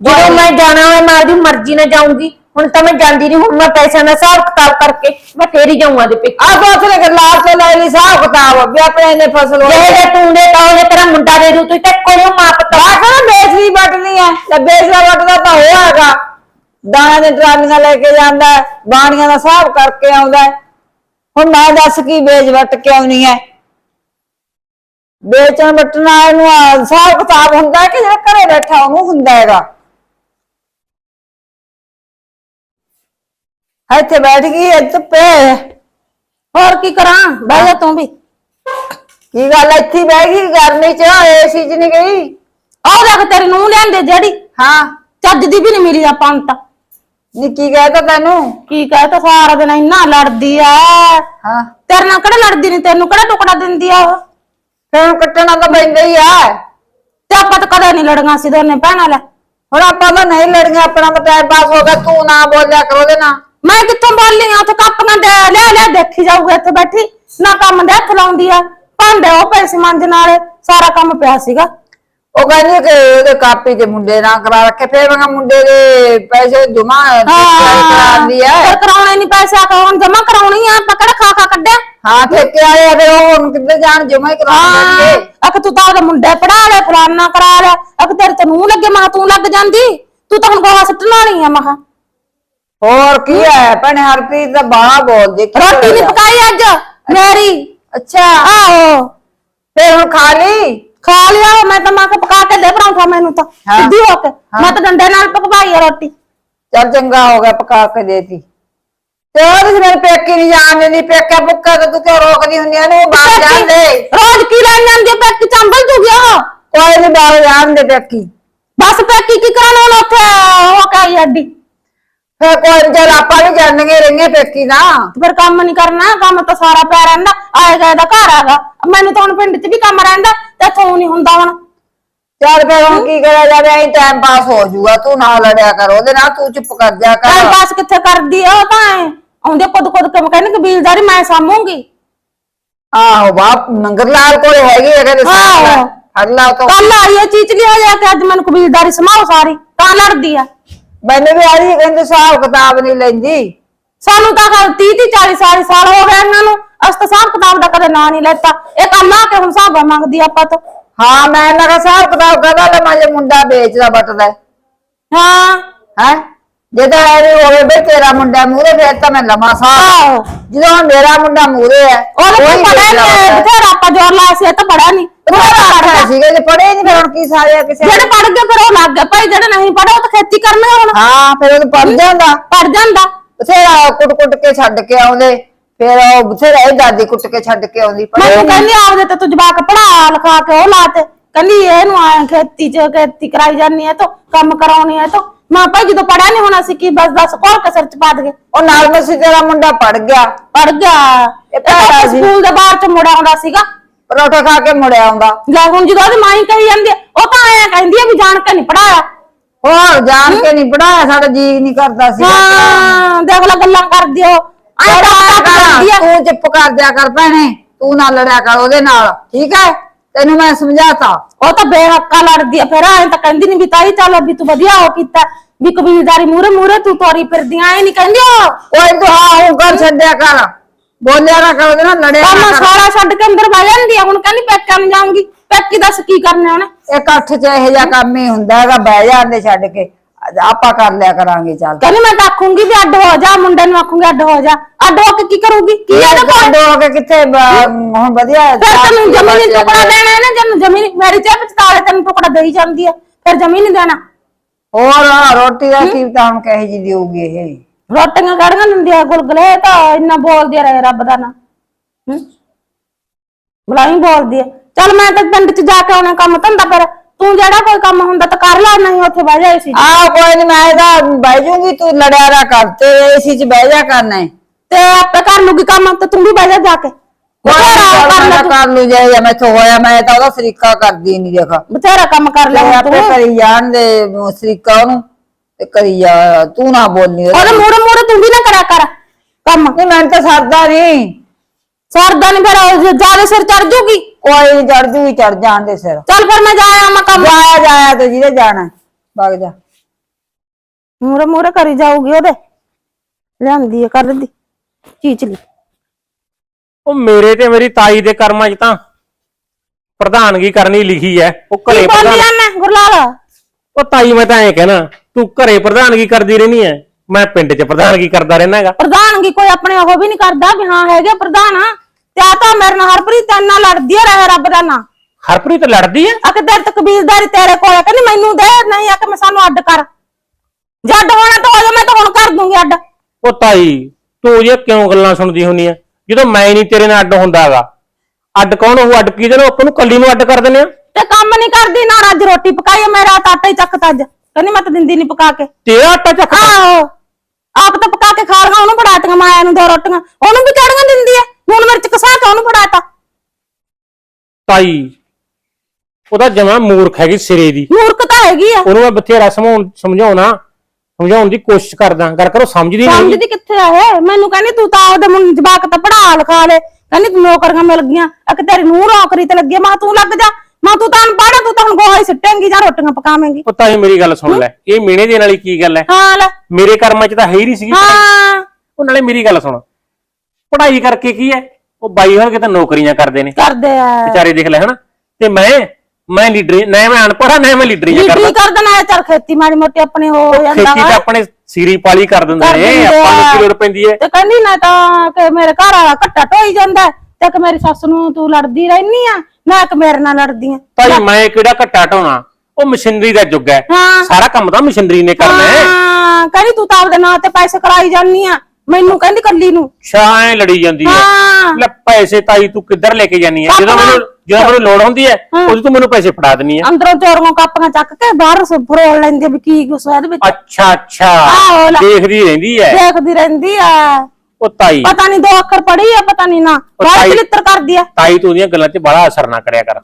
ਜਦੋਂ ਮੈਂ ਜਾਣਾ ਹੋਵੇ ਮੈਂ ਆਪਦੀ ਮਰਜ਼ੀ ਨਾਲ ਜਾਊਂਗੀ। ਹੁਣ ਤਾਂ ਮੈਂ ਜਾਂਦੀ ਨਹੀਂ ਹੁਣ ਮੈਂ ਪੈਸਿਆਂ ਦਾ ਹਿਸਾਬ ਕਿਤਾਬ ਕਰਕੇ ਮੈਂ ਫੇਰ ਹੀ ਜਾਊਂਗਾ ਦੇ ਪੇਕੇ। ਆ ਦੋਸਰੇ ਕੇ ਲਾਲ ਤੋਂ ਲੈ ਲਈ ਸਾਹ ਕਿਤਾਬ ਵੀ ਆਪਣੇ ਨੇ ਫਸਲ ਹੋ ਜੇ ਜੇ ਤੂੰ ਦੇ ਤਾਂ ਜੇ ਤੇਰਾ ਮੁੰਡਾ ਦੇ ਦੂ ਤੂੰ ਤੇ ਕੋਈ ਮਾਂ ਪਤਾ ਮੈਂ ਕਹਿੰਦਾ ਬੇਸਰੀ ਵੱਟਣੀ ਹੈ ਤੇ ਬੇਸਰਾ ਵੱਟਦਾ ਤਾਂ ਹੋਇਆਗਾ ਦਾਣਾ ਦੇ ਟਰਾਲੀਆਂ ਲੈ ਕੇ ਜਾਂਦਾ ਹੈ, ਬਾਣੀਆਂ ਦਾ ਹਿਸਾਬ ਕਰਕੇ ਆਉਂਦਾ ਹੈ। ਹੁਣ ਮੈਂ ਦੱਸ ਕੀ ਬੇਜ ਵੱਟ ਕੇ ਆਉਣੀ ਹੈ ਵੇਚਣ ਵੱਟਣਾ ਇਹਨੂੰ ਆਹ ਹਿਸਾਬ ਕਿਤਾਬ ਹੁੰਦਾ ਹੈ ਕਿ ਜਿਹੜਾ ਘਰੇ ਬੈਠਾ ਉਹਨੂੰ ਹੁੰਦਾ ਹੈਗਾ। ਇੱਥੇ ਬੈਠ ਗਈ ਇੱਥੇ ਪੇ। ਹੋਰ ਕੀ ਕਰਾਂ? ਬਹਿ ਜਾ ਤੂੰ ਵੀ। ਕੀ ਗੱਲ ਹੈ, ਇੱਥੇ ਹੀ ਬਹਿ ਗਈ ਗਰਮੀ ਚ ਏਸੀ ਚ ਨਹੀਂ ਗਈ। ਆਹ ਦੇਖ ਤੇਰੀ ਨੂੰ ਲਿਆਂਦੇ ਜਿਹੜੀ। ਹਾਂ। ਚੱਜ ਦੀ ਵੀ ਨਹੀਂ ਮਿਲੀ ਆਪਾਂ ਨੂੰ ਤਾਂ ਨੀ ਕੀ ਕਹਿਤਾ ਤੈਨੂੰ? ਕੀ ਕਹੇ ਤਾਂ ਸਾਰਾ ਦਿਨ ਇੰਨਾ ਲੜਦੀ ਆ। ਹਾਂ। ਤੇਰੇ ਨਾਲ ਕਿਹੜਾ ਲੜਦੀ ਨਹੀਂ ਤੈਨੂੰ ਕਿਹੜਾ ਟੁਕੜਾ ਦਿੰਦੀ ਆ ਉਹ? ਫਿਰ ਕੱਟਣਾ ਤਾਂ ਪੈਂਦਾ ਹੀ ਆ। ਤੇ ਆਪਾਂ ਤਾਂ ਕਦੇ ਨਹੀਂ ਲੜੀਆਂ ਸੀ ਦੋਨੇ ਭੈਣਾਂ ਲੈ। ਹੁਣ ਆਪਾਂ ਤਾਂ ਨਹੀਂ ਲੜੀਆਂ ਆਪਣਾ ਤਾਂ ਟਾਈਮ ਪਾਸ ਹੋ ਗਿਆ ਤੂੰ ਨਾ ਬੋਲਿਆ ਕਰੋ ਉਹਦੇ ਨਾਲ। ਮੈਂ ਕਿੱਥੋਂ ਬੋਲੀ ਆ? ਉੱਥੇ ਕਾਪੀਆਂ ਦੇ ਲੈ ਲੈ ਦੇਖੀ ਜਾਊਗਾ ਇੱਥੇ ਬੈਠੀ। ਨਾ ਕੰਮ ਦੇ ਹੱਥ ਲਾਉਂਦੀ ਆ। ਭਾਂਡੇ ਉਹ ਪੈਸੇ ਮੰਜਣ ਵਾਲੇ ਸਾਰਾ ਕੰਮ ਪਿਆ ਸੀਗਾ। ਉਹ ਕਹਿੰਦੀ ਕਿ ਉਹਦੇ ਕਾਪੀ ਤੇ ਮੁੰਡੇ ਨਾਲ ਕਰਾ ਰੱਖੇ ਫਿਰ ਮੈਂ ਕਿਹਾ ਮੁੰਡੇ ਦੇ ਪੈਸੇ ਜਮਾ ਕਰਾਉਂਦੀ ਆ। ਫਿਰ ਕਰਾਉਣੇ ਨਹੀਂ ਪੈਸੇ ਆ ਕੌਣ ਜਮਾ ਕਰਾਉਣੀ ਆ ਆਪਾਂ ਕਿਹੜਾ ਖਾ ਖਾ ਕੱਢਿਆ? ਹਾਂ ਠੇਕੇ ਵਾਲੇ ਆ ਫਿਰ ਉਹ ਹੁਣ ਕਿੱਧਰ ਜਾਣ ਜਮਾ ਹੀ ਕਰਾਉਣਗੇ ਅਕ ਤੂੰ ਤਾਂ ਉਹਦੇ ਮੁੰਡੇ ਪੜਾ ਲੈ ਫਲਾਨਾ ਕਰਾ ਲੈ। ਅਕ ਤੇਰੇ ਤੇ ਨੂੰ ਲੱਗੇ ਮਾ ਤੂੰ ਲੱਗ ਜਾਂਦੀ। ਤੂੰ ਤਾਂ ਹੁਣ ਗੋਹਾ ਸੱਟਣ ਵਾਲੀ ਆ ਮਹਾ ਹੋਰ ਕੀ ਹੈ? ਭੈਣੇ ਹਰਪ੍ਰੀਤ ਤਾਂ ਬਾਹਲਾ ਬੋਲਦੀ ਕੀ ਰੋਟੀ ਨਹੀਂ? ਪਕਾਈ ਅੱਜ? ਮੇਰੀ। ਅੱਛਾ। ਆਹੋ। ਫਿਰ ਹੁਣ ਖਾ ਲਈ? ਖਾ ਲਿਆ ਮੈਂ ਤਾਂ ਮਾਂ ਕੇ ਪਕਾ ਕੇ ਦੇ ਪਰੌਂਠਾ ਮੈਨੂੰ ਤਾਂ ਹਾਂ। ਸਿੱਧੀ ਹੋ ਕੇ। ਮੈਂ ਤਾਂ ਡੰਡੇ ਨਾਲ ਪਕਵਾਈ ਆ ਰੋਟੀ। ਚੱਲ ਚੰਗਾ ਹੋ ਗਿਆ ਪਕਾ ਕੇ ਦੇਤੀ। ਤੇ ਉਹ ਤੇ ਮੇਰੇ ਪੇਕੀ ਨਹੀਂ ਜਾਣ ਦਿੰਦੀ ਪੇਕਾ ਪੁੱਕਾ ਤੇ ਤੂੰ ਕਿਉਂ ਰੋਕਦੀ ਹੁੰਦੀ ਆ? ਨੂੰ ਬਾਹਰ ਜਾਣ ਦੇ ਰੋਜ਼ ਕੀ ਲੈਣ ਜਾਂਦੀ ਆ? ਪੈਕੀ ਚੰਬਲ ਜੂ ਗਿਆ ਕੋਈ ਨਹੀਂ ਬਾਹਰ ਜਾਣ ਦੇ ਪੇਕੀ। ਬਸ ਪੈਕੀ ਕੀ ਕਰਾਉਣਾ ਹੁਣ ਉੱਥੇ ਹੋ ਕੇ ਆਈ ਅੱਡੀ ਫਿਰ ਕੋਈ ਚੱਲ ਆਪਾਂ ਵੀ ਜਾਣਗੇ ਰਹੀਆਂ ਪੇਕੀ ਨਾ ਫਿਰ ਕੰਮ ਨਹੀਂ ਕਰਨਾ ਕੰਮ ਤਾਂ ਸਾਰਾ ਪਿਆ ਰਹਿੰਦਾ ਆਏ ਗਏ ਦਾ ਘਰ ਆਗਾ ਮੈਨੂੰ ਤਾਂ ਹੁਣ ਪਿੰਡ 'ਚ ਵੀ ਕੰਮ ਰਹਿੰਦਾ ਤੇ ਇੱਥੋਂ ਨਹੀਂ ਹੁੰਦਾ ਹੁਣ। ਚੱਲ ਫਿਰ ਹੁਣ ਕੀ ਕਰਿਆ ਜਾਵੇ ਐਂ ਟਾਈਮ ਪਾਸ ਹੋ ਜਾਊਗਾ ਤੂੰ ਨਾ ਲੜਿਆ ਕਰ ਉਹਦੇ ਨਾਲ ਤੂੰ ਚੁੱਪ ਕਰ ਜਾ ਟਾਈਮ ਕਰ ਪਾਸ ਕਿੱਥੇ ਕਰਦੀ ਆ ਉਹ ਤਾਂ ਐਂ ਆਉਂਦੇ ਕੁੱਦ ਕੁੱਦ ਕੇ ਕਹਿੰਦੇ ਕਬੀਲਦਾਰੀ ਮੈਂ ਸਾਂਭੂਗੀ। ਆਹੋ ਬਾਪ ਮੰਗਰ ਲਾਲ ਕੋਲੇ ਹੈਗੀ ਹੈ ਕਹਿੰਦੇ ਆਹੋ। ਹਰ ਲਾ ਤੋਂ। ਕੱਲ ਆਈ ਆ ਚੀਚਲੀ ਆ ਜਾ ਕੇ ਅੱਜ ਮੈਨੂੰ ਕਬੀਲਦਾਰੀ ਸਮਾਓ ਸਾਰੀ ਤਾਂ ਲੜਦੀ ਆ। ਮੈਨੂੰ ਵੀ ਆ ਰਹੀ ਕਹਿੰਦੇ ਹਿਸਾਬ ਕਿਤਾਬ ਨਹੀਂ ਲੈਂਦੀ। ਸਾਨੂੰ ਤਾਂ ਗੱਲ 30 30 40 40 ਸਾਲ ਹੋ ਗਏ ਇਹਨਾਂ ਨੂੰ। ਅਸ ਤਾਂ ਹਿਸਾਬ ਕਿਤਾਬ ਦਾ ਕਦੇ ਨਾਂ ਨਹੀਂ ਲੈਤਾ। ਇਹ ਕੰਮ ਆ ਕੇ ਹੁਣ ਹਿਸਾਬਾ ਮੰਗਦੀ ਆਪਾਂ ਤੋਂ। ਹਾਂ ਮੈਂ ਨਾ ਹਿਸਾਬ ਕਿਤਾਬ ਕਹਦਾ ਲੈ ਮੈਂ ਮੁੰਡਾ ਵੇਚਦਾ ਬਟਦਾ ਹਾਂ। ਹੈ? ਜੇ ਤਾਂ ਐਵੇਂ ਹੋਵੇ ਬਈ ਤੇਰਾ ਮੁੰਡਾ ਮੂਹਰੇ ਫੇਰ ਤਾਂ ਮੈਂ ਲਵਾਂ ਸਾਹ। ਆਹੋ। ਜਦੋਂ ਹੁਣ ਮੇਰਾ ਮੁੰਡਾ ਮੂਹਰੇ ਹੈ ਉਹਨੇ ਉਹੀ ਤਾਂ ਨਹੀਂ। ਬਥੇਰਾ ਆਪਾਂ ਜ਼ੋਰ ਲਾਇਆ ਸੀ ਇਹ ਤਾਂ ਪੜਿਆ ਨਹੀਂ। ਉਹ ਤਾਂ ਆਖਿਆ ਸੀਗਾ ਜੇ ਪੜੇ ਨਹੀਂ ਫਿਰ ਹੁਣ ਕੀ ਸਾਰੇ ਕਿਸੇ ਜਿਹੜੇ ਪੜ ਗਏ ਫਿਰ ਉਹ ਲੱਗ ਗਏ। ਭਾਈ ਜਿਹੜੇ ਨਹੀਂ ਪੜੇ ਉਹ ਤਾਂ ਖੇਤੀ ਕਰਨਗੇ ਹੁਣ। ਹਾਂ ਫਿਰ ਉਹ ਪੜ ਜਾਂਦਾ। ਪੜ ਜਾਂਦਾ। ਬਥੇਰਾ ਕੁੱਟ ਕੁੱਟ ਕੇ ਛੱਡ ਕੇ ਆਉਂਦੇ। ਫਿਰ ਉਹ ਬਥੇਰਾ ਇਹ ਦਾਦੀ ਕੁੱਟ ਕੇ ਛੱਡ ਕੇ ਆਉਂਦੀ ਪੜ੍ਹੇ ਮੈਨੂੰ। ਕਹਿੰਦੀ ਆਪਦੇ ਤੇ ਤੂੰ ਜਵਾਕ ਪੜਾ ਲਿਖਾ ਕੇ ਉਹ ਲਾਤੇ ਕਹਿੰਦੀ ਇਹਨੂੰ ਆ ਖੇਤੀ ਚ ਖੇਤੀ ਕਰਾਈ ਜਾਨੀ ਐ ਤਾਂ ਕੰਮ ਕਰਾਉਣੀ ਐ ਤਾਂ। ਮੈਂ ਭਾਈ ਜਦੋਂ ਪੜਿਆ ਨਹੀਂ ਹੋਣਾ ਸੀ ਕੀ ਬਸ ਦੱਸ ਕੋਲ ਕਸਰ ਚ ਪਾ ਦਗੇ ਉਹ ਨਾਲ ਸੀ ਤੇਰਾ ਮੁੰਡਾ ਪੜ ਗਿਆ। ਪੜ ਗਿਆ। ਇਹ ਭੈੜਾ ਇਹ ਸੀ। ਸਕੂਲ ਦੇ ਬਾਹਰ ਚ ਮੁੜ ਆਉਂਦਾ ਸੀਗਾ। ਪਰੌਠਾ ਖਾ ਕੇ ਮੁੜਿਆ ਆਉਂਦਾ। ਲੈ ਹੁਣ ਜਦੋਂ ਉਹਦੀ ਮਾਂ ਹੀ ਕਹੀ ਜਾਂਦੀ ਆ, ਉਹ ਤਾਂ ਐਂ ਕਹਿੰਦੀ ਆ ਵੀ ਜਾਣ ਕੇ ਨਹੀਂ ਪੜਾਇਆ ਹੋਰ ਜਾਣ ਕੇ ਨਹੀਂ ਪੜਾਇਆ ਸਾਡਾ ਜੀ ਨਹੀਂ ਕਰਦਾ ਸੀ ਹਾਂ ਦੇਖ ਲੈ ਗੱਲਾਂ ਕਰਦੀ ਉਹ। ਐਂ ਤਾਂ ਕਰਦੀ ਆ। ਤੂੰ ਚੁੱਪ ਕਰ ਦਿਆ ਕਰ ਭੈਣੇ ਤੂੰ ਨਾ ਲੜਿਆ ਕਰ ਉਹਦੇ ਨਾਲ। ਠੀਕ ਹੈ? ਤੈਨੂੰ ਮੈਂ ਸਮਝਾਤਾ। ਉਹ ਤਾਂ ਬੇਹੱਕਾ ਲੜਦੀ ਆ। ਫਿਰ ਐਂ ਤਾਂ ਕਹਿੰਦੀ ਨਹੀਂ ਵੀ ਤਾਈ ਚੱਲ ਵੀ ਤੂੰ ਵਧੀਆ ਹੋ ਕੀਤਾ। ਵੀ ਕਬੀਲਦਾਰੀ ਮੂਰੇ ਮੂਰੇ ਤੂੰ ਤੋਰੀ ਫਿਰਦੀ ਐ ਨਹੀਂ ਕਹਿੰਦੀ ਉਹ? ਕੋਈ ਤੂੰ ਹਾਂ ਹੂੰ ਕਰ ਛੱਡਿਆ ਕਰ। ਬੋਲਿਆ ਨਾ ਕਰ ਉਹਦੇ ਨਾਲ ਲੜਿਆ ਕੰਮ ਨਾ ਕਰ। ਸਾਰਾ ਛੱਡ ਕੇ ਅੰਦਰ ਬਹਿ ਜਾਂਦੀ ਆ। ਹੁਣ ਕਹਿੰਦੀ ਪੈਕਾਂ ਨੂੰ ਜਾਊਂਗੀ। ਪੈਕੀ ਦੱਸ ਕੀ ਕਰਨਾ ਉਹਨੇ? ਇਕੱਠ ਚ ਇਹੋ ਜਿਹਾ ਕੰਮ ਹੀ ਹੁੰਦਾ ਹੈਗਾ ਬਹਿ ਜਾਂਦੇ ਛੱਡ ਕੇ। ਆਪਾਂ ਕਰ ਲਿਆ ਕਰਾਂਗੇ ਚੱਲ ਕਹਿੰਦੀ ਮੈਂ ਤਾਂ ਆਖੂੰਗੀ ਵੀ ਅੱਡ ਹੋ ਜਾ ਮੁੰਡੇ ਨੂੰ ਆਖੂੰਗੀ ਅੱਡ ਹੋ ਜਾ ਅੱਡ ਹੋ ਕੇ ਕੀ ਕਰੂਗੀ ਕੀ ਇਹਦੇ ਕੋਲ ਦੋ ਹੋ ਕੇ ਕਿੱਥੇ ਬ- ਹੁਣ ਵਧੀਆ ਫਿਰ ਤੈਨੂੰ ਜ਼ਮੀਨੀ ਟੁਕੜਾ ਦੇਣਾ ਹੈ ਨਾ ਜਨ ਜ਼ਮੀਨ ਮੇਰੀ ਚੇਪ ਚ ਤਾਲੇ ਤੈਨੂੰ ਟੁਕੜਾ ਦੇਈ ਜਾਂਦੀ ਆ ਫਿਰ ਜ਼ਮੀਨ ਨਹੀਂ ਦੇਣਾ ਹੋਰ ਆਹ ਰੋਟੀ ਦਾ ਕੀ ਤਾਂ ਹੁਣ ਕਹੇ ਜੀ ਦੇਊਗੀ ਇਹ ਰੋਟੀਆਂ ਕੜੀਆਂ ਦਿੰਦੀ ਆ ਗੁਲਗੁਲੇ ਇਹ ਤਾਂ ਇੰਨਾ ਬੋਲਦੀ ਆ ਰਹੇ ਰੱਬ ਦਾ ਨਾ ਹੂੰ ਬਲਾਈ ਬੋਲਦੀ ਆ ਚੱਲ ਮੈਂ ਤਾਂ ਪਿੰਡ ਚ ਜਾ ਕੇ ਆਉਣਾ ਕੰਮ ਧੰਦਾ ਫਿਰ ਤੂੰ ਜਿਹੜਾ ਕੋਈ ਕੰਮ ਹੁੰਦਾ ਤਾਂ ਕਰ ਲੈ ਨਹੀਂ ਉੱਥੇ ਬਹਿ ਜਾ ਸੀ ਆਹ ਕੋਈ ਨਹੀਂ ਮੈਂ ਤਾਂ ਬਹਿ ਜੂੰਗੀ ਤੂੰ ਲੜਿਆ ਨਾ ਕਰ ਤੇ ਏਸੀ ਚ ਬਹਿ ਜਾ ਕਰਨਾ ਹੈ ਤੇ ਆਪੇ ਕਰ ਲੂਗੀ ਕੰਮ ਤੇ ਤੂੰ ਵੀ ਬਹਿ ਜਾ ਜਾ ਕੇ। ਬਥੇਰਾ ਕਰ ਲੈ ਮੈਂ ਤੂੰ ਕਰ ਲੂ ਜੇ ਜਾਂ ਮੈਥੋਂ ਹੋਇਆ ਮੈਂ ਤਾਂ ਉਹਦਾ ਸਰੀਕਾ ਕਰਦੀ ਨਹੀਂ ਦੇਖ। ਬਥੇਰਾ ਕੰਮ ਕਰ ਲੈ ਲੈ ਹੁਣ ਆਪੇ ਤੂੰ। ਕਰੀ ਜਾਣ ਦੇ ਉਹ ਸਰੀਕਾ ਉਹਨੂੰ ਤੇ ਕਰੀ ਜਾ ਤੂੰ ਨਾ ਬੋਲਨੀ ਉਹਦੇ ਮੂਹਰੇ ਮੂਹਰੇ ਤੂੰ ਵੀ ਨਾ ਕਰਿਆ ਕਰ ਕੰਮ। ਨਹੀਂ ਮੈਂ ਤਾਂ ਸਰਦਾ ਨਹੀਂ ਸਰਦਾ ਨਹੀਂ ਫਿਰ ਜ਼ਿਆਦਾ ਸਿਰ ਚੜ ਜੂਗੀ। ਕੋਈ ਚੜ ਜੂਗੀ ਚੜ ਜਾਣ ਦੇ ਸਿਰ। ਚੱਲ ਫਿਰ ਮੈਂ ਜਾਇਆ ਮੈਂ ਕੰਮ। ਜਾਇਆ ਜਾਇਆ ਤੇ ਜਿਹਦੇ ਜਾਣਾ ਵਗ ਜਾ। ਮੂਰੇ ਮੂਰੇ ਕਰੀ ਜਾਊਗੀ ਉਹਦੇ। ਲਿਆਂਦੀ ਹੈ ਕਰ ਦੀ ਚੀਚ ਲਈ ਉਹ ਮੇਰੇ ਤੇ ਮੇਰੀ ਤਾਈ ਦੇ ਕਰਮਾਂ 'ਚ ਤਾਂ ਪ੍ਰਧਾਨਗੀ ਕਰਨੀ ਲਿਖੀ ਐ। ਉਹ ਕੀ ਘਰੇ ਬੋਲੀ ਪ੍ਰਧਾਨ ਗੁਰਲਾਲ? ਉਹ ਤਾਈ ਮੈਂ ਤਾਂ ਐਂ ਕਹਿਣਾ ਤੂੰ ਘਰੇ ਪ੍ਰਧਾਨਗੀ ਕਰਦੀ ਰਹਿਣੀ ਐ। ਮੈਂ ਪਿੰਡ 'ਚ ਪ੍ਰਧਾਨਗੀ ਕਰਦਾ ਰਹਿਣਾ ਹੈਗਾ। ਪ੍ਰਧਾਨਗੀ ਕੋਈ ਆਪਣੇ ਉਹ ਵੀ ਨਹੀਂ ਕਰਦਾ ਵੀ ਹਾਂ ਹੈਗੇ ਪ੍ਰਧਾਨ ਤੇ ਆ ਤਾਂ ਮੇਰੇ ਨਾਲ ਹਰਪ੍ਰੀਤ ਤੇਰੇ ਨਾਲ ਲੜਦੀ ਆ ਰਹੇ ਰੱਬ ਦਾ ਨਾਂ। ਹਰਪ੍ਰੀਤ ਲੜਦੀ ਐ ਆ ਕਿ ਤੇਰੇ ਤੇ ਕਬੀਲਦਾਰੀ ਤੇਰੇ ਕੋਲ ਆ ਕਹਿੰਦੀ ਮੈਨੂੰ ਦੇ ਨਹੀਂ ਆ ਕਿ ਮੈਂ ਸਾਨੂੰ ਅੱਡ ਕਰ। ਜੱਡ ਹੋਣਾ ਤਾਂ ਹੋ ਜਾ ਮੈਂ ਤਾਂ ਹੁਣ ਕਰ ਦੂੰਗੀ ਅੱਡ। ਉਹ ਤਾਈ ਤੂੰ ਇਹ ਕਿਉਂ ਗੱਲਾਂ ਸੁਣਦੀ ਹੁੰਨੀ ਐ ਜਦੋਂ ਮੈਂ ਨਹੀਂ ਤੇਰੇ ਨਾਲ ਅੱਡ ਹੁੰਦਾਗਾ। ਅੱਡ ਕੌਣ ਹੋਊ? ਅੱਡ ਕਿਹਦੇ ਨਾਲ ਆਪਾਂ ਨੂੰ ਕੱਲੀ ਨੂੰ ਅੱਡ ਕਰ ਦਿੰਦੇ ਆ? ਤੇ ਕੰਮ ਨਹੀਂ ਕਰਦੀ ਨਾ ਅੱਜ ਰੋਟੀ ਪਕਾਈ ਆ, ਮੈਂ ਰਾਤ ਆਟਾ ਹੀ ਚੱਕਤਾ ਅੱਜ। ਕਹਿੰਦੀ ਮੈਂ ਤਾਂ ਦਿੰਦੀ ਨਹੀਂ ਪਕਾ ਕੇ। ਤੇਰਾ ਆਟਾ ਚੱਕ ਆਹੋ। ਆਪ ਤਾਂ ਪਕਾ ਕੇ ਖਾ ਲਗਾ ਉਹਨੂੰ ਫੜਾਤੀਆਂ ਮਾਇਆ ਨੂੰ ਦੋ ਰੋਟੀਆਂ। ਉਹਨੂੰ ਵੀ ਚੜੀਆਂ ਦਿੰਦੀ ਐ ਲੂਣ ਮਿਰਚ ਕਸਾ ਕੇ ਉਹਨੂੰ ਫੜਾਤਾ। ਤਾਈ ਉਹਦਾ ਜਮਾ ਮੂਰਖ ਹੈਗੀ ਸਿਰੇ ਦੀ। ਮੂਰਖ ਤਾਂ ਹੈਗੀ ਆ। ਉਹਨੂੰ ਮੈਂ ਬਥੇਰਾ ਸਮਝਾਉਣ ਸਮਝਾਉਣਾ ਸਮਝਾਉਣ ਦੀ ਕੋਸ਼ਿਸ਼ ਕਰਦਾ। ਕਰ ਕਰੋ ਸਮਝਦੀ ਨਹੀਂ। ਸਮਝਦੀ ਕਿੱਥੇ ਆ ਇਹ? ਮੈਨੂੰ ਕਹਿੰਦੀ ਤੂੰ ਤਾਂ ਉਹਦੇ ਮੁੰਡੇ ਜਵਾਕ ਤਾਂ ਪੜਾ ਲਿਖਾ ਲੈ। ਕਹਿੰਦੀ ਤੂੰ ਨੌਕਰੀਆਂ ਮਿਲ ਗਈਆਂ। ਆ ਕਿ ਤੇਰੀ ਨੂੰਹ ਨੌਕਰੀ ਤੇ ਲੱਗੀ। ਮੈਂ ਤੂੰ ਲੱਗ ਜਾ। ਮੈਂ ਤੂੰ ਤਾਂ ਅਨਪੜ੍ਹ ਆ, ਤੂੰ ਤਾਂ ਹੁਣ ਗੋਹਾ ਹੀ ਸਿੱਟੇਂਗੀ ਜਾਂ ਰੋਟੀਆਂ ਪਕਾਵੇਂਗੀ। ਉਹ ਤਾਈ ਮੇਰੀ ਗੱਲ ਸੁਣ ਲੈ। ਇਹ ਮਿਹਣੇ ਦੇਣ ਵਾਲੀ ਕੀ ਗੱਲ ਹੈ? ਹਾਂ ਲੈ। ਮੇਰੇ ਕਰਮਾਂ 'ਚ ਤਾਂ ਹੈ ਹੀ ਨਹੀਂ ਸੀਗੀ ਹਾਂ। ਉਹ ਨਾਲੇ ਮੇਰੀ ਗੱਲ ਸੁਣ। ਪੜ੍ਹਾਈ ਕਰਕੇ ਕੀ ਹੈ? ਉਹ ਬਾਈ ਹੋਰ ਕਿਤੇ ਨੌਕਰੀਆਂ ਕਰਦੇ ਨੇ। ਕਰਦੇ ਆ। ਵਿਚਾਰੇ ਦੇਖ ਲੈ ਹਨਾ ਤੇ ਮੈਂ ਮੈਂ ਲੀਡਰ ਨਾ ਮੈਂ ਅਨਪੜ੍ਹਾ ਨਾ ਮੈਂ ਲੀਡਰੀ ਕਰਦਾ। ਕਰ ਦੇਣਾ ਚੱਲ ਖੇਤੀ ਮਾੜੀ ਮੋਟੀ ਆਪਣੀ ਹੋ ਜਾਂਦਾ ਖੇਤੀ ਵਾ। ਤੇ ਆਪਣੇ ਸੀਰੀ ਪਾਲੀ ਕਰ ਦਿੰਦੇ ਕਰ ਨੇ ਦਿੰਦੇ ਆਪਾਂ ਨੂੰ ਆ। ਕੀ ਲੋੜ ਪੈਂਦੀ ਹੈ? ਤੇ ਕਹਿੰਦੀ ਨਾ ਤਾਂ ਕਿ ਮੇਰੇ ਘਰ ਵਾਲਾ ਘੱਟਾ ਢੋਈ ਜਾਂਦਾ ਹੈ, ਤੇ ਕਿ ਮੇਰੀ ਸੱਸ ਨੂੰ ਤੂੰ ਲੜਦੀ ਰਹਿਨੀ ਆ ਨਾ ਕਿ ਮੇਰੇ ਨਾਲ ਲੜਦੀ ਆ। ਭਾਈ ਮੈਂ ਕਿਹੜਾ ਘੱਟਾ ਢਾਉਣਾ ਉਹ ਮਸ਼ੀਨਰੀ ਦਾ ਯੁੱਗ ਹੈ। ਹਾਂ। ਸਾਰਾ ਕੰਮ ਤਾਂ ਮਸ਼ੀਨਰੀ ਨੇ ਕਰਨਾ ਹੈ। ਹਾਂ ਕਹਿੰਦੀ ਤੂੰ ਤਾਂ ਆਪਦੇ ਨਾਂ ਤੇ ਪੈਸੇ ਕਰਾਈ ਜਾਨੀ ਆ। ਮੈਨੂੰ ਕਹਿੰਦੀ ਕੱਲੀ ਨੂੰ। ਛਾਂ ਲੜੀ ਜਾਂਦੀ ਹੈ ਹਾਂ। ਲੈ ਪੈਸੇ ਤਾਈ ਤੂੰ ਕਿੱਧਰ ਲੈ ਕੇ ਜਾਨੀ ਹੈ ਜਦੋਂ। ਮੈਨੂੰ ਜਦੋਂ ਮੈਨੂੰ ਲੋੜ ਹੁੰਦੀ ਹੈ। ਉਦੋਂ ਤੂੰ ਮੈਨੂੰ ਪੈਸੇ ਫੜਾ ਦਿੰਨੀ ਹੈ ਅੰਦਰੋਂ ਚੋਰੀਆਂ ਕਾਪੀਆਂ ਚੱਕ ਕੇ ਬਾਹਰ ਸ- ਫਰੋਲ ਲੈਂਦੇ ਵੀ ਕੀ ਕੁਛ ਹੈ ਇਹਦੇ ਵਿੱਚ। ਅੱਛਾ ਅੱਛਾ। ਆਹੋ ਲੈ। ਦੇਖਦੀ ਰਹਿੰਦੀ ਹੈ ਦੇਖਦੀ ਰਹਿੰਦੀ ਆ ਉਹ ਤਾਈ। ਪਤਾ ਨਹੀਂ ਦੋ ਅੱਖਰ ਪੜੀ ਆ ਪਤਾ ਨਹੀਂ ਨਾ। ਬਾਹਰ ਤਾਈ- ਚਲਿੱਤਰ ਕਰਦੀ ਆ ਤਾਈ ਤੂੰ ਦੀਆਂ ਗੱਲਾਂ 'ਚ ਬੜਾ ਅਸਰ ਨਾ ਕਰਿਆ ਕਰ।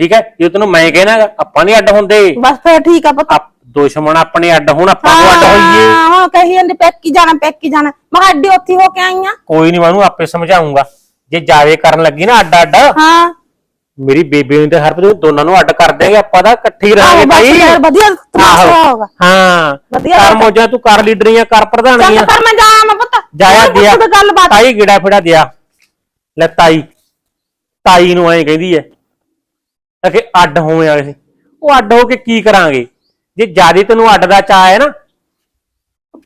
ਠੀਕ ਹੈ ਜੇ ਤੈਨੂੰ ਮੈਂ ਕਹਿਣਾ ਗਾ, ਆਪਾਂ ਨਹੀਂ ਅੱਡ ਹੁੰਦੇ। ਬਸ ਫੇਰ ਠੀਕ ਆ ਪਤਾ। ਆਪ ਦੁਸ਼ਮਣ ਆਪਣੇ ਅੱਡ ਹੋਣ ਆਪਾਂ ਨੂੰ ਅੱਡ ਹੋਈਏ। ਹਾਂ ਹੁਣ ਕਹੀ ਜਾਂਦੇ ਪੈਕੀ ਜਾਣਾ ਪੈਕੀ ਜਾਣਾ। ਮੈਂ ਕਿਹਾ ਅੱਡੀ ਉੱਥੇ ਹੋ ਕੇ ਆਈ ਆ। ਕੋਈ ਨਹੀਂ ਮੈਂ ਉਹਨੂੰ ਆਪੇ ਸਮਝਾਉਂਗਾ। ਜੇ ਜਾਵੇ ਕਰਨ ਲੱਗੀ ਨਾ ਅੱਡ ਅੱਡ ਹਾਂ। ਮੇਰੀ ਬੇਬੇ ਨੂੰ ਤੇ ਹਰਪ੍ਰੀਤ ਦੋਨਾਂ ਨੂੰ ਅੱਡ ਕਰ ਦੇਂਗੇ ਆਪਾਂ ਤਾਂ ਇਕੱਠੇ ਹੀ ਰਹਾਂਗੇ ਬਸ ਤਾਈ ਯਾਰ ਵਧੀਆ ਤਮਾਸ਼ਾ ਹੋਗਾ। ਹਾਂ। ਵਧੀਆ ਕਰ। ਮੋਜਾਂ ਤੂੰ ਕਰ ਲੀਡਰੀਆਂ ਕਰ ਚੱਲ ਪ੍ਰਧਾਨੀਆਂ ਫਿਰ ਮੈਂ ਜਾਇਆ ਮੈਂ ਪੁੱਤ। ਜਾਇਆ ਦਿਆ ਗੱਲਬਾਤ ਤਾਈ ਗਿੜਾ ਫਿੜਾ ਦਿਆ। ਲੈ ਤਾਈ। ਤਾਈ ਨੂੰ ਐਂ ਕਹਿੰਦੀ ਐ। ਕਿ ਅੱਡ ਹੋਵੇਂ ਵਾਲੇ ਸੀ। ਉਹ ਅੱਡ ਹੋ ਕੇ ਕੀ ਕਰਾਂਗੇ? ਜੇ ਜਿਆਦੇ ਤੈਨੂੰ ਅੱਡ ਦਾ ਚਾਹ ਹੈ ਨਾ,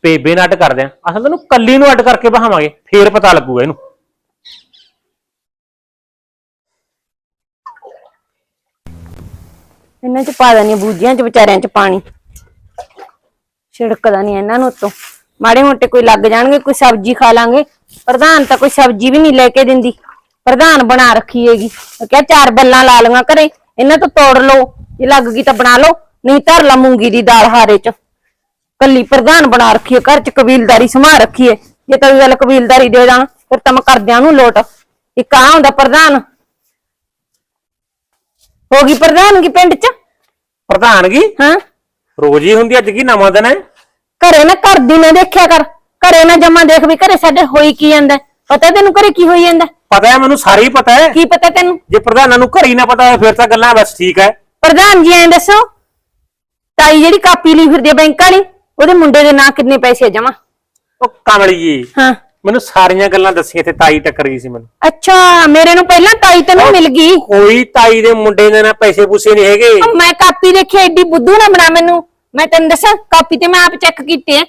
ਬੇਬੇ ਨਾਲ ਅੱਡ ਕਰਦੇ ਆ। ਅਸਲ ਤੈਨੂੰ ਕੱਲੀ ਨੂੰ ਅੱਡ ਕਰਕੇ ਬਹਾਵਾਂਗੇ, ਫੇਰ ਪਤਾ ਲੱਗੂਗਾ ਇਹਨੂੰ। ਇਹਨਾਂ ਚ ਪਾ ਦੇਣੀ ਬੂਜੀਆਂ ਚ, ਵਿਚਾਰਿਆਂ ਚ ਪਾਣੀ। ਛਿੜਕਦਾ ਨਹੀਂ ਇਹਨਾਂ ਨੂੰ ਉੱਤੋਂ। ਮਾੜੇ ਮੋਟੇ ਕੋਈ ਲੱਗ ਜਾਣਗੇ, ਕੋਈ ਸਬਜ਼ੀ ਖਾ ਲਾਂਗੇ। ਪ੍ਰਧਾਨ ਤਾਂ ਕੋਈ ਸਬਜ਼ੀ ਵੀ ਨਹੀਂ ਲੈ ਕੇ ਦਿੰਦੀ। ਪ੍ਰਧਾਨ ਬਣਾ ਰੱਖੀ ਹੈਗੀ। ਕਿਹਾ ਚਾਰ ਬੱਲਾਂ ਲਾ ਲਵਾਂ ਘਰੇ। ਇਹਨਾਂ ਤੋਂ ਤੋੜ ਲਓ। ਜੇ ਲੱਗ ਗਈ ਤਾਂ ਬਣਾ ਲਓ। ਨਹੀਂ ਧਰ ਲਾ ਮੂੰਗੀ ਦੀ ਦਾਲ ਹਾਰੇ ਚ। ਕੱਲੀ ਪ੍ਰਧਾਨ ਬਣਾ ਰੱਖੀ ਹੈ ਘਰ ਚ ਕਬੀਲਦਾਰੀ ਸਮਾ ਰੱਖੀ ਹੈ ਜੇ ਤਾਂ ਗੱਲ ਕਬੀਲਦਾਰੀ ਦੇ ਦਾਂ ਫਿਰ ਤਾਂ ਮੈਂ ਕਰਦਿਆਂ ਨੂੰ ਲੋਟ। ਇੱਕ ਆ ਹੁੰਦਾ ਪ੍ਰਧਾਨ। ਹੋ ਗਈ ਪ੍ਰਧਾਨਗੀ ਪਿੰਡ ਚ? ਪ੍ਰਧਾਨਗੀ ਹਾਂ। ਰੋਜ਼ ਹੀ ਹੁੰਦੀ ਅੱਜ ਕੀ ਨਵਾਂ ਦਿਨ ਹੈ? ਘਰੇ ਨਾ ਘਰ ਦੀ ਨਾ ਦੇਖਿਆ ਕਰ। ਘਰੇ ਨਾ ਜਮਾ ਦੇਖ ਵੀ ਘਰੇ ਸਾਡੇ ਹੋਈ ਕੀ ਜਾਂਦਾ। ਪਤਾ ਤੈਨੂੰ ਘਰੇ ਕੀ ਹੋਈ ਜਾਂਦਾ? ਪਤਾ ਹੈ ਮੈਨੂੰ ਸਾਰਾ ਪਤਾ ਹੈ। ਕੀ ਪਤਾ ਤੈਨੂੰ? ਜੇ ਪ੍ਰਧਾਨਾਂ ਨੂੰ ਘਰ ਹੀ ਨਾ ਪਤਾ ਹੋਵੇ ਫਿਰ ਤਾਂ ਗੱਲਾਂ ਬਸ ਠੀਕ ਹੈ। ਪ੍ਰਧਾਨ ਜੀ ਐਂ ਦੱਸੋ ਤਾਈ ਜਿਹੜੀ ਕਾਪੀ ਲਈ ਫਿਰਦੀ ਹੈ ਬੈਂਕ ਵਾਲੀ ਉਹਦੇ ਮੁੰਡੇ ਦੇ ਨਾਂ ਕਿੰਨੇ ਪੈਸੇ ਜਮਾ? ਉਹ ਕਮਲੀ ਜੀ। ਹਾਂ। ਮੈਨੂੰ ਸਾਰੀਆਂ ਗੱਲਾਂ ਦੱਸੀਆਂ ਤੇ ਤਾਈ ਟੱਕਰ ਗਈ ਸੀ ਮੈਨੂੰ। ਅੱਛਾ ਮੇਰੇ ਨੂੰ ਪਹਿਲਾਂ ਤਾਈ ਤੈਨੂੰ ਮਿਲ ਗਈ। ਕੋਈ ਤਾਈ ਦੇ ਮੁੰਡੇ ਦੇ ਨਾਲ ਪੈਸੇ ਪੂਸੇ ਨਹੀਂ ਹੈਗੇ। ਉਹ ਮੈਂ ਕਾਪੀ ਦੇਖੀ ਐਡੀ ਬੁੱਧੂ ਨਾ ਬਣਾ ਮੈਨੂੰ। ਮੈਂ ਤੈਨੂੰ ਦੱਸਾਂ ਕਾਪੀ ਤੇ ਮੈਂ ਆਪ ਚੈੱਕ ਕੀਤੇ ਆ।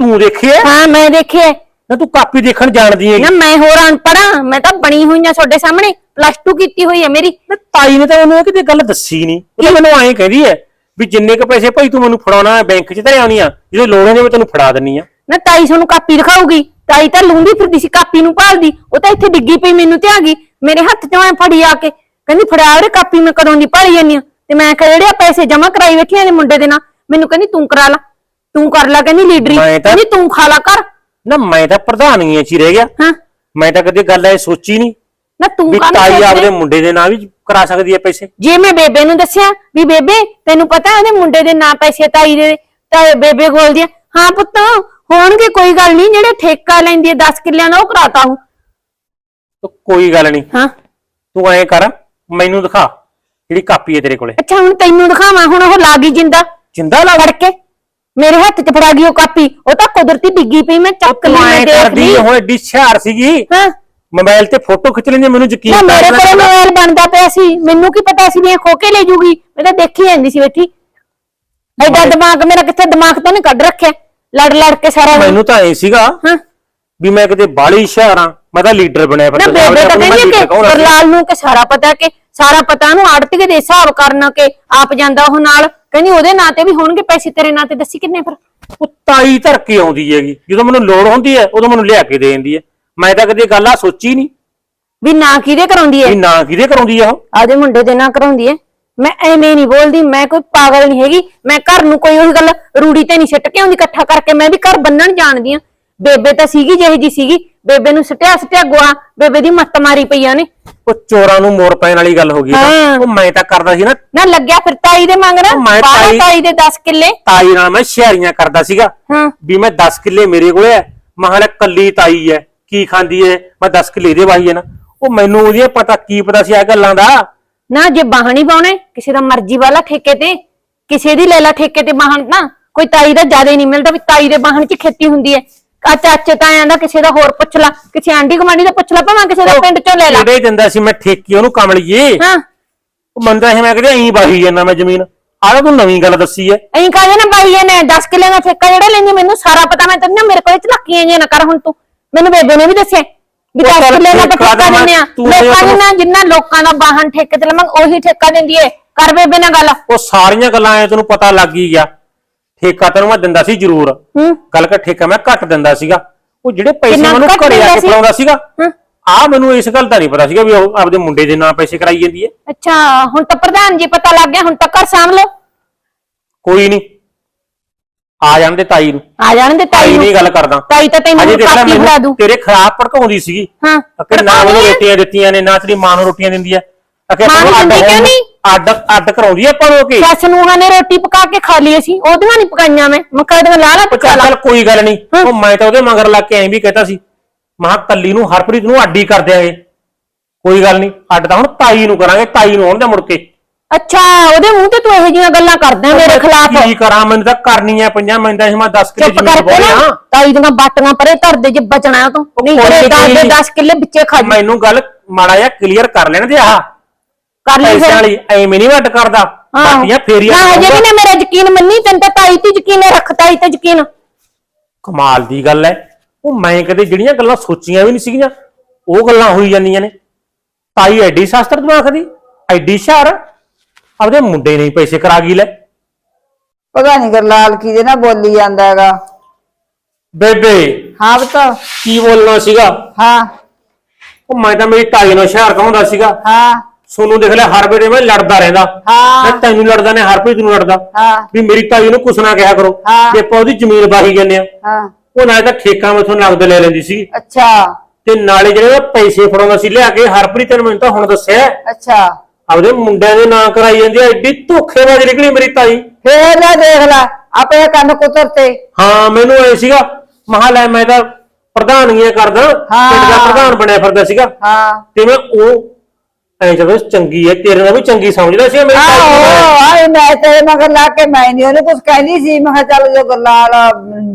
ਤੂੰ ਦੇਖਿਆ? ਹਾਂ ਮੈਂ ਦੇਖਿਆ। ਨਾ ਤੂੰ ਕਾਪੀ ਦੇਖਣ ਜਾਣਦੀ ਹੈਗੀ। ਨਾ ਮੈਂ ਹੋਰ ਅਨਪੜ੍ਹਾਂ ਮੈਂ ਤਾਂ ਬਣੀ ਹੋਈ ਆ ਤੁਹਾਡੇ ਸਾਹਮਣੇ। ਪਲੱਸ 2 ਕੀਤੀ ਹੋਈ ਹੈ ਮੇਰੀ। ਨਾ ਤਾਈ ਨੇ ਤਾਂ ਉਹਨੂੰ ਇਹ ਕਿਤੇ ਗੱਲ ਦੱਸੀ ਨਹੀਂ। ਉਹ ਤਾਂ ਮੈਨੂੰ ਐਂ ਕਹਿੰਦੀ ਹੈ ਵੀ ਜਿੰਨੇ ਕ ਪੈਸੇ ਭਾਈ ਤੂੰ ਮੈਨੂੰ ਫੜਾਉਣਾ ਹੈ ਬੈਂਕ 'ਚ ਧਰੇ ਆਉਣੀ ਆ ਜਦੋਂ ਲੋੜ ਹੁੰਦੀ ਮੈਂ ਤੈਨੂੰ ਫੜਾ ਦਿੰਨੀ ਆ। ਨਾ ਤਾਈ ਸਾਨੂੰ ਕਾਪੀ ਦਿਖਾਊਗੀ। ਤਾਈ ਤਾਂ ਲੂੰਦੀ ਫਿਰਦੀ ਸੀ ਕਾਪੀ ਨੂੰ ਭਾਲਦੀ। ਉਹ ਤਾਂ ਇੱਥੇ ਡਿੱਗੀ ਪਈ ਮੈਨੂੰ ਤੇ ਆ ਗਈ। ਮੇਰੇ ਹੱਥ 'ਚੋਂ ਐ ਫੜੀ ਆ ਕੇ। ਕਹਿੰਦੀ ਫੜਾ ਉਹਦੇ ਕਾਪੀ ਮੈਂ ਕਦੋਂ ਦੀ ਭਾਲੀ ਜਾਂਦੀ ਆ ਤੇ ਮੈਂ ਕਿਹਾ ਜਿਹੜੇ ਆ ਪੈਸੇ ਜਮਾ ਕਰਾਈ ਬੈਠੀਆਂ ਨੇ ਮੁੰਡੇ ਦੇ ਨਾਲ ਮੈਨੂੰ ਕਹਿੰਦੀ ਤੂੰ ਕਰਾ ਲਾ। ਤੂੰ ਕਰ ਲਾ ਕਹਿੰਦੀ ਲੀਡਰੀ। ਮੈਂ ਤਾਂ- ਕਹਿੰਦੀ ਤੂੰ ਖਾ ਲਾ ਕਰ ਨਾ ਮੈਂ ਤਾਂ ਪ੍ਰਧਾਨੀਆਂ 'ਚ ਹੀ ਰਹਿ ਗਿਆ। ਹਾਂ। ਮੈਂ ਤਾਂ ਕਦੇ ਗੱਲ ਐ ਸੋਚੀ ਨਹੀਂ। ਨਾ ਤੂੰ ਵੀ ਕਾਹਨੂੰ ਤਾਈ ਸੋਚ ਆਪਦੇ ਰਹੀ? ਮੁੰਡੇ ਦੇ ਨਾਂ ਵੀ ਕਰਾ ਸਕਦੀ ਹੈ ਪੈਸੇ? ਜੇ ਮੈਂ ਬੇਬੇ ਨੂੰ ਦੱਸਿਆ ਵੀ ਬੇਬੇ ਤੈਨੂੰ ਪਤਾ ਉਹਦੇ ਮੁੰਡੇ ਦੇ ਨਾਂ ਪੈਸੇ ਤਾਈ ਦੇ ਤਾਂ ਬੇਬੇ ਬੋਲਦੀ ਆ? ਹਾਂ ਪੁੱਤ ਹੋਣਗੇ ਕੋਈ ਗੱਲ ਨਹੀਂ ਜਿਹੜੇ ਠੇਕਾ ਲੈਂਦੀ ਹੈ 10 ਕਿੱਲਿਆਂ ਦਾ ਉਹ ਕਰਾਤਾ ਹੂੰ ਤੂੰ ਕੋਈ ਗੱਲ ਨਹੀਂ। ਹਾਂ। ਤੂੰ ਐਂ ਕਰ ਮੈਨੂੰ ਦਿਖਾ ਜਿਹੜੀ ਕਾਪੀ ਹੈ ਤੇਰੇ ਕੋਲੇ। ਅੱਛਾ ਹੁਣ ਤੈਨੂੰ ਦਿਖਾਵਾਂ ਹੁਣ ਉਹ ਲਾਗੀ ਜਿੰਦਾ। ਜਿੰਦਾ ਲਾ ਫੜ ਕੇ ਮੇਰੇ ਹੱਥ 'ਚ ਫੜਾ ਗਈ ਉਹ ਕਾਪੀ। ਉਹ ਤਾਂ ਕੁਦਰਤੀ ਡਿੱਗੀ ਪਈ ਮੈਂ ਚੱਕ ਲਈ ਤੂੰ ਮੈਂ ਐਂ ਦੇਖ ਕਰਦੀ ਲਈ। ਹੁਣ ਹੁਸ਼ਿਆਰ ਸੀਗੀ। ਹਾਂ। ਮੋਬਾਈਲ ਤੇ ਫੋਟੋ ਖਿੱਚ ਲੈਂਦੀ ਮੈਨੂੰ ਯਕੀਨ ਨਾ ਮੇਰੇ ਕੋਲ ਮੋਬਾਈਲ ਬਣਦਾ ਪਿਆ ਸੀ। ਮੈਨੂੰ ਕੀ ਪਤਾ ਸੀ ਵੀ ਇਹ ਖੋ ਕੇ ਲੈ ਜੂਗੀ? ਮੈਂ ਤਾਂ ਦੇਖੀ ਜਾਂਦੀ ਸੀ ਬੈਠੀ। ਐਡਾ ਦਿਮਾਗ ਮੇਰਾ ਕਿੱਥੇ ਦਿਮਾਗ ਤੋਂ ਨਹੀਂ ਕੱਢ ਰੱਖਿਆ। ਲੜ ਲੜ ਕੇ ਸਾਰਾ ਦਿਨ। ਮੈਨੂੰ ਤਾਂ ਐ ਸੀਗਾ ਹਾਂ। ਵੀ ਮੈਂ ਕਿਤੇ ਬਾਲੀ ਆ ਮੈਂ ਤਾਂ ਲੀਡਰ ਬਣਿਆ ਨਾ ਫਿਰਦਾ ਬੇਬੇ ਤਾਂ ਮੈਂ ਕਹਿੰਦੀ leader ਕਿ ਕੌਣ ਆ? ਗੁਰਲਾਲ ਨੂੰ ਕਿ ਸਾਰਾ ਪਤਾ ਕਿ ਸਾਰਾ ਪਤਾ ਨੂੰ ਆੜਤੀਏ ਦੇ ਹਿਸਾਬ ਕਰਨਾ ਕਿ ਆਪ ਜਾਂਦਾ ਉਹ ਨਾਲ। ਕਹਿੰਦੀ ਉਹਦੇ ਨਾਂ ਤੇ ਵੀ ਹੋਣਗੇ ਪੈਸੇ ਤੇਰੇ ਨਾਂ ਤੇ ਦੱਸੀ ਕਿੰਨੇ ਫਿਰ? ਉਹ ਤਾਈ ਧਰ ਕੇ ਆਉਂਦੀ ਹੈਗੀ। ਜਦੋਂ ਮੈਨੂੰ ਲੋੜ ਹੁੰਦੀ ਹੈ ਉਦੋਂ ਮੈਨੂੰ ਲਿਆ ਕੇ ਦੇ ਦਿੰਦੀ ਹੈ। ਮੈਂ ਤਾਂ ਕਦੇ ਗੱਲ ਆ ਸੋਚੀ ਨਹੀਂ ਵੀ ਨਾਂ ਕਿਹਦੇ ਕਰਾਉਂਦੀ ਵੀ ਹੈ ਨਾ ਕਿਹਦੇ ਕਰਾਉਂਦੀ ਆ ਉਹ? ਆਦੇ ਮੁੰਡੇ ਦੇ ਨਾਂ ਕਰਾਉਂਦੀ ਹੈ ਮੈਂ ਐਵੇਂ ਨਹੀਂ ਬੋਲਦੀ ਮੈਂ ਕੋਈ ਪਾਗਲ ਨਹੀਂ ਹੈਗੀ। ਮੈਂ ਘਰ ਨੂੰ ਕੋਈ ਉਹੀ ਗੱਲ ਰੂੜੀ ਤੇ ਨਹੀਂ ਸਿੱਟ ਕੇ ਆਉਂਦੀ ਇਕੱਠਾ ਕਰਕੇ ਮੈਂ ਵੀ ਘਰ ਬੰਨਣ ਜਾਣਦੀ ਆ। ਬੇਬੇ ਤਾਂ ਸੀਗੀ ਜਿਹੀ ਜੀ ਸੀਗੀ। ਬੇਬੇ ਨੂੰ ਸਟਿਆ ਸਟਿਆ ਗੋਆ ਬੇਬੇ ਦੀ ਮੱਤ ਮਾਰੀ ਪਈਆਂ ਨੇ ਉਹ ਚੋਰਾਂ ਨੂੰ ਮੋਰ ਪੈਣ ਵਾਲੀ ਗੱਲ ਹੋ ਗਈ ਤਾਂ। ਹਾਂ। ਉਹ ਮੈਂ ਤਾਂ ਕਰਦਾ ਸੀ ਨਾ। ਨਾ ਲੱਗਿਆ ਫਿਰ ਤਾਈ ਦੇ ਮੰਗਣਾ ਉਹ ਮੈਂ ਬਾਹਰ ਤਾਈ- ਤਾਈ ਦੇ 10 ਕਿੱਲੇ। ਤਾਈ ਨਾਲ ਮੈਂ ਸ਼ਹਿਰੀਆਂ ਕਰਦਾ ਸੀਗਾ। ਹਾਂ। ਵੀ ਮੈਂ 10 ਕਿੱਲੇ ਮੇਰੇ ਕੋਲੇ ਹੈ ਮਹਾਲੇ ਕੱਲੀ ਤਾਈ ਹੈ ਕੀ ਖਾਂਦੀ ਹੈ ਮੈਂ 10 ਕਿੱਲੇ ਦੇ ਵਾਹੀ ਹੈ ਨਾ। ਉਹ ਮੈਨੂੰ ਉਹਦੀਆਂ ਪਤਾ ਕੀ ਪਤਾ ਸੀ ਆ ਗੱਲਾਂ ਦਾ। ਨਾ ਜੇ ਬਾਹਣੀ ਪਾਉਣੇ ਕਿਸੇ ਦਾ ਮਰਜ਼ੀ ਵਾਲਾ ਠੇਕੇ ਤੇ ਕਿਸੇ ਦੀ ਲੈ ਲਾ ਠੇਕੇ ਤੇ ਬਾਹਣ ਨਾ ਕੋਈ ਤਾਈ ਦਾ ਜ਼ਿਆਦਾ ਨਹੀਂ ਮਿਲਦਾ ਵੀ ਤਾਈ ਦੇ ਬਾਹਣ 'ਚ ਖੇਤੀ ਹੁੰਦੀ ਹੈ ਆ ਚਾਚੇ ਤਾਇਆਂ ਦਾ ਕਿਸੇ ਦਾ ਹੋਰ ਪੁੱਛ ਲਾ ਕਿਸੇ ਆਂਢੀ ਗੁਆਂਢੀ ਦਾ ਪੁੱਛ ਲਾ ਭਾਵੇਂ ਕਿਸੇ ਦਾ ਪਿੰਡ 'ਚੋਂ ਲੈ ਲਾ। ਜਿਹੜੇ ਦਿੰਦਾ ਸੀ ਮੈਂ ਠੇਕੀ ਉਹਨੂੰ ਕਮਲੀਏ ਹਾਂ। ਉਹ ਮੰਨਦਾ ਇਹ ਮੈਂ ਕਹਿੰਦਾ ਐਂ ਵਾਹੀ ਜਾਂਦਾ ਮੈਂ ਜ਼ਮੀਨ। ਆਹ ਤਾਂ ਨਵੀਂ ਗੱਲ ਦੱਸੀ ਹੈ ਐਂ ਕਾਹਦੇ ਨਾ ਬਾਈ ਇਹਨੇ 10 ਕਿੱਲੇ ਦਾ ਠੇਕਾ ਜਿਹੜਾ ਲੈਂਦੀ ਮੈਨੂੰ ਸਾਰਾ ਪਤਾ ਮੈਂ ਤੈਨੂੰ ਮੇਰੇ ਕੋਲ ਚਲਾਕੀਆਂ ਜਿਹੀਆਂ ਨਾ ਕਰ ਹੁਣ ਤੂੰ। ਮੈਨੂੰ ਬੇਬੇ ਨੇ ਵੀ ਦੱਸਿਆ ਵੀ ਉਹ 10 ਚੱਲ ਕਿੱਲੇ ਦਾ ਠੇਕਾ ਠੇਕਾ ਦਿੰਦੇ ਆ। ਤੂੰ ਤੇ ਲੋਕਾਂ ਆਪਣਾ- ਨੇ ਜਿੰਨਾ ਲੋਕਾਂ ਦਾ ਬਾਹਣ ਠੇਕੇ ਤੇ ਲਵਾਂ ਉਹੀ ਠੇਕਾ ਦਿੰਦੀ ਏ। ਕਰ ਬੇਬੇ ਨਾਲ ਗੱਲ। ਉਹ ਸਾਰੀਆਂ ਗੱਲਾਂ ਐ ਤੈਨੂੰ ਪਤਾ ਲੱਗ ਹੀ ਗਿਆ। ਠੇਕਾ ਤੈਨੂੰ ਮੈਂ ਦਿੰਦਾ ਸੀ ਜ਼ਰੂਰ। ਹੂੰ। ਗੱਲ ਕਰ ਠੇਕਾ ਮੈਂ ਘੱਟ ਦਿੰਦਾ ਸੀਗਾ। ਉਹ ਜਿਹੜੇ ਪੈਸੇ ਕਿੰਨਾ ਮੈਨੂੰ ਘੱਟ ਘਰੇ ਆ ਦਿੰਦਾ ਕੇ ਸੀ? ਫੜਾਉਂਦਾ ਸੀਗਾ ਹਾਂ। ਆ ਮੈਨੂੰ ਇਸ ਗੱਲ ਦਾ ਨਹੀਂ ਪਤਾ ਸੀਗਾ ਵੀ ਉਹ ਆਪਦੇ ਮੁੰਡੇ ਦੇ ਨਾਂ ਪੈਸੇ ਕਰਾਈ ਜਾਂਦੀ ਹੈ ਅੱਛਾ ਹੁਣ ਤਾਂ ਪ੍ਰਧਾਨ ਜੀ ਪਤਾ ਲੱਗ ਗਿਆ ਹੁਣ ਤਾਂ ਘਰ ਸਾਂਭ ਲਓ। ਕੋਈ ਨਹੀਂ। ਆ ਜਾਣ ਦੇ ਤਾਈ ਨੂੰ। ਆ ਜਾਣ ਦੇ ਤਾਈ ਤਾਈ ਨੂੰ। ਨਹੀਂ ਗੱਲ ਕਰਦਾ। ਤਾਈ ਤਾਂ ਤੈਨੂੰ ਅਜੇ ਦੇਖ ਲੈ ਮੈਨੂੰ ਦੂ। ਤੇਰੇ ਖਿਲਾਫ ਭੜਕਾਉਂਦੀ ਸੀਗੀ। ਹਾਂ ਕਿ ਨਾ ਮੈਨੂੰ? ਰੋਟੀਆਂ ਦਿੱਤੀਆਂ ਨੇ ਨਾ ਤੇਰੀ ਮਾਂ ਨੂੰ ਰੋਟੀਆਂ ਦਿੰਦੀ ਹੈ ਅਕੇ ਮਾਂ ਨੂੰ ਦਿੰਦੀ ਕਿਉਂ ਨਹੀਂ? ਅੱਡ ਅੱਡ ਕਰਾਉਂਦੀ ਹੈ ਪਰ ਉਹ ਕੀ ਸੱਸ ਨੂੰਹਾਂ ਨੇ ਰੋਟੀ ਪਕਾ ਕੇ ਖਾ ਲਈ ਸੀ ਉਹਦੀਆਂ ਨਹੀਂ ਪਕਾਈਆਂ ਮੈਂ। ਮੱਕਾ ਲਾ ਲਾ ਉਹ ਚੱਲ ਚੱਲ ਕੋਈ ਗੱਲ ਨਹੀਂ। ਉਹ ਮੈਂ ਤਾਂ ਉਹਦੇ ਮਗਰ ਲੱਗ ਕੇ ਐਂ ਵੀ ਕਹਤਾ ਸੀ ਮਹਾ ਕੱਲੀ ਨੂੰ ਹਰਪ੍ਰੀਤ ਨੂੰ ਅੱਡੀ ਕਰ ਦਿਆਂਗੇ ਕੋਈ ਗੱਲ ਨਹੀਂ ਅੱਡ ਤਾਂ ਹੁਣ ਤਾਈ ਨੂੰ ਕਰਾਂਗੇ ਤਾਈ ਨੂੰ ਆਉਂਦਾ ਮੁੜ ਕੇ। ਅੱਛਾ ਉਹਦੇ ਮੂੰਹ ਤੇ ਤੂੰ ਇਹੋ ਜਿਹੀਆਂ ਗੱਲਾਂ ਕਰਦਾ ਮੇਰੇ ਖਿਲਾਫ। ਕੀ ਕਰਾਂ ਮੈਨੂੰ ਤਾਂ ਕਰਨੀਆਂ ਪਈਆਂ ਮੈਂ ਤਾਂ ਮੈਂ 10 ਕਿਲੋ ਚੁੱਪ ਜ਼ਮੀਨ ਕਰਕੇ ਬੋਲਿਆ ਤਾਈ ਦੀਆਂ ਬਾਟੀਆਂ ਪਰੇ ਧਰ ਦੇ ਜੇ ਬਚਣਾ ਤੂੰ। ਨਹੀਂ ਕੋਈ ਤੇਰੇ ਦੇ 10 ਕਿੱਲੇ ਵਿੱਚੇ ਖਾ ਜੀ ਮੈਨੂੰ ਗੱਲ ਮਾੜਾ ਜਿਹਾ ਕਲੀਅਰ ਕਰ ਲੈਣ ਦੇ ਆਹ ਕਰ ਲਈ ਪੈਸੇ ਫਿਰ। ਵਾਲੀ ਐਵੇਂ ਨਹੀਂ ਵੱਟ ਕਰਦਾ। ਹਾਂ। ਬਾਕੀਆਂ ਫੇਰੀਆਂ ਨਾ ਹਜੇ ਵੀ ਨੇ ਮੇਰਾ ਯਕੀਨ ਮੰਨੀ ਤੈਨੂੰ ਤਾਂ ਤਾਈ ਤੇ ਯਕੀਨ ਹੈ ਰੱਖ ਤਾਈ ਤੇ ਯਕੀਨ। ਕਮਾਲ ਦੀ ਗੱਲ ਹੈ। ਉਹ ਮੈਂ ਕਦੇ ਜਿਹੜੀਆਂ ਗੱਲਾਂ ਸੋਚੀਆਂ ਵੀ ਨਹੀਂ ਸੀਗੀਆਂ ਉਹ ਗੱਲਾਂ ਹੋਈ ਜਾਂਦੀਆਂ ਨੇ। ਤਾਈ ਐਡੀ ਸ਼ਾਸਤਰ ਦਿਮਾਗ ਦੀ ਐਡੀ ਹੁਸ਼ਿਆਰ। ਆਪਦੇ ਮੁੰਡੇ ਨੇ ਹੀ ਪੈਸੇ ਕਰਾ ਗਈ ਲੈ? ਪਤਾ ਨਹੀਂ ਗਰਲਾਲ ਕੀ ਦੇ ਨਾ ਬੋਲੀ ਜਾਂਦਾ ਹੈਗਾ। ਬੇਬੇ ਹਾਂ ਬਤਾ ਕੀ ਬੋਲਣਾ ਸੀਗਾ? ਹਾਂ। ਉਹ ਮੈਂ ਤਾਂ ਮੇਰੀ ਤਾਈ ਨੂੰ ਹੁਸ਼ਿਆਰ ਕਹਾਉਂਦਾ ਸੀਗਾ। ਹਾਂ। ਸੋਨੂੰ ਦੇਖ ਲੈ ਹਰ ਵੇਲੇ ਮੈਂ ਲੜਦਾ ਰਹਿੰਦਾ। ਹਾਂ। ਮੈਂ ਤੈਨੂੰ ਲੜਦਾ ਨੇ ਹਰਪ੍ਰੀਤ ਨੂੰ ਲੜਦਾ। ਹਾਂ। ਵੀ ਮੇਰੀ ਤਾਈ ਨੂੰ ਕੁਛ ਨਾ ਕਿਹਾ ਕਰੋ। ਜੇ ਆਪਾਂ ਉਹਦੀ ਜ਼ਮੀਨ ਬਾਹੀ ਜਾਂਦੇ ਆ ਹਾਂ। ਉਹ ਨਾਲੇ ਤਾਂ ਠੇਕਾ ਮੈਥੋਂ ਨਗਦ ਲੈ ਲੈਂਦੀ ਸੀ ਅੱਛਾ। ਤੇ ਨਾਲੇ ਜਿਹੜੇ ਪੈਸੇ ਫੜਾਉਂਦਾ ਸੀ ਲਿਆ ਕੇ ਹਰਪ੍ਰੀਤ ਨੇ ਮੈਨੂੰ ਤਾਂ ਹੁਣ ਦੱਸਿਆ। ਅੱਛਾ। ਆਪਦੇ ਮੁੰਡਿਆਂ ਦੇ ਨਾਂ ਕਰਾਈ ਜਾਂਦੀ ਆ ਐਡੀ ਧੋਖੇਬਾਜ਼ ਨਿਕਲੀ ਮੇਰੀ ਤਾਈ। ਫੇਰ ਲੈ ਦੇਖ ਲੈ ਆਪਣੇ ਕੰਨ ਕੁਤਰ ਤੇ ਹਾਂ ਮੈਨੂੰ ਐ ਸੀਗਾ ਮਹਾ ਲੈ ਮੈਂ ਤਾਂ ਪ੍ਰਧਾਨੀਆਂ ਕਰਦਾ ਪਿੰਡ ਦਾ ਪ੍ਰਧਾਨ ਬਣਿਆ ਫਿਰਦਾ ਸੀਗਾ। ਹਾਂ। ਤੇ ਮੈਂ ਉਹ ਐ ਜਦੋਂ ਚੰਗੀ ਐ ਤੇਰੇ ਨਾਲ ਵੀ ਚੰਗੀ ਸਮਝਦਾ ਸੀ ਮੇਰੀ ਤਾਈ ਨੂੰ। ਆਹੋ ਆਏ ਮੈਂ ਤੇਰੇ ਮਗਰ ਲਾ ਕੇ ਮੈਂ ਨਹੀਂ ਉਹਨੂੰ ਕੁਝ ਕਹਿੰਦੀ ਸੀ ਮੈਂ ਕਿਹਾ ਚੱਲ ਜੋ ਗਰਲਾਲ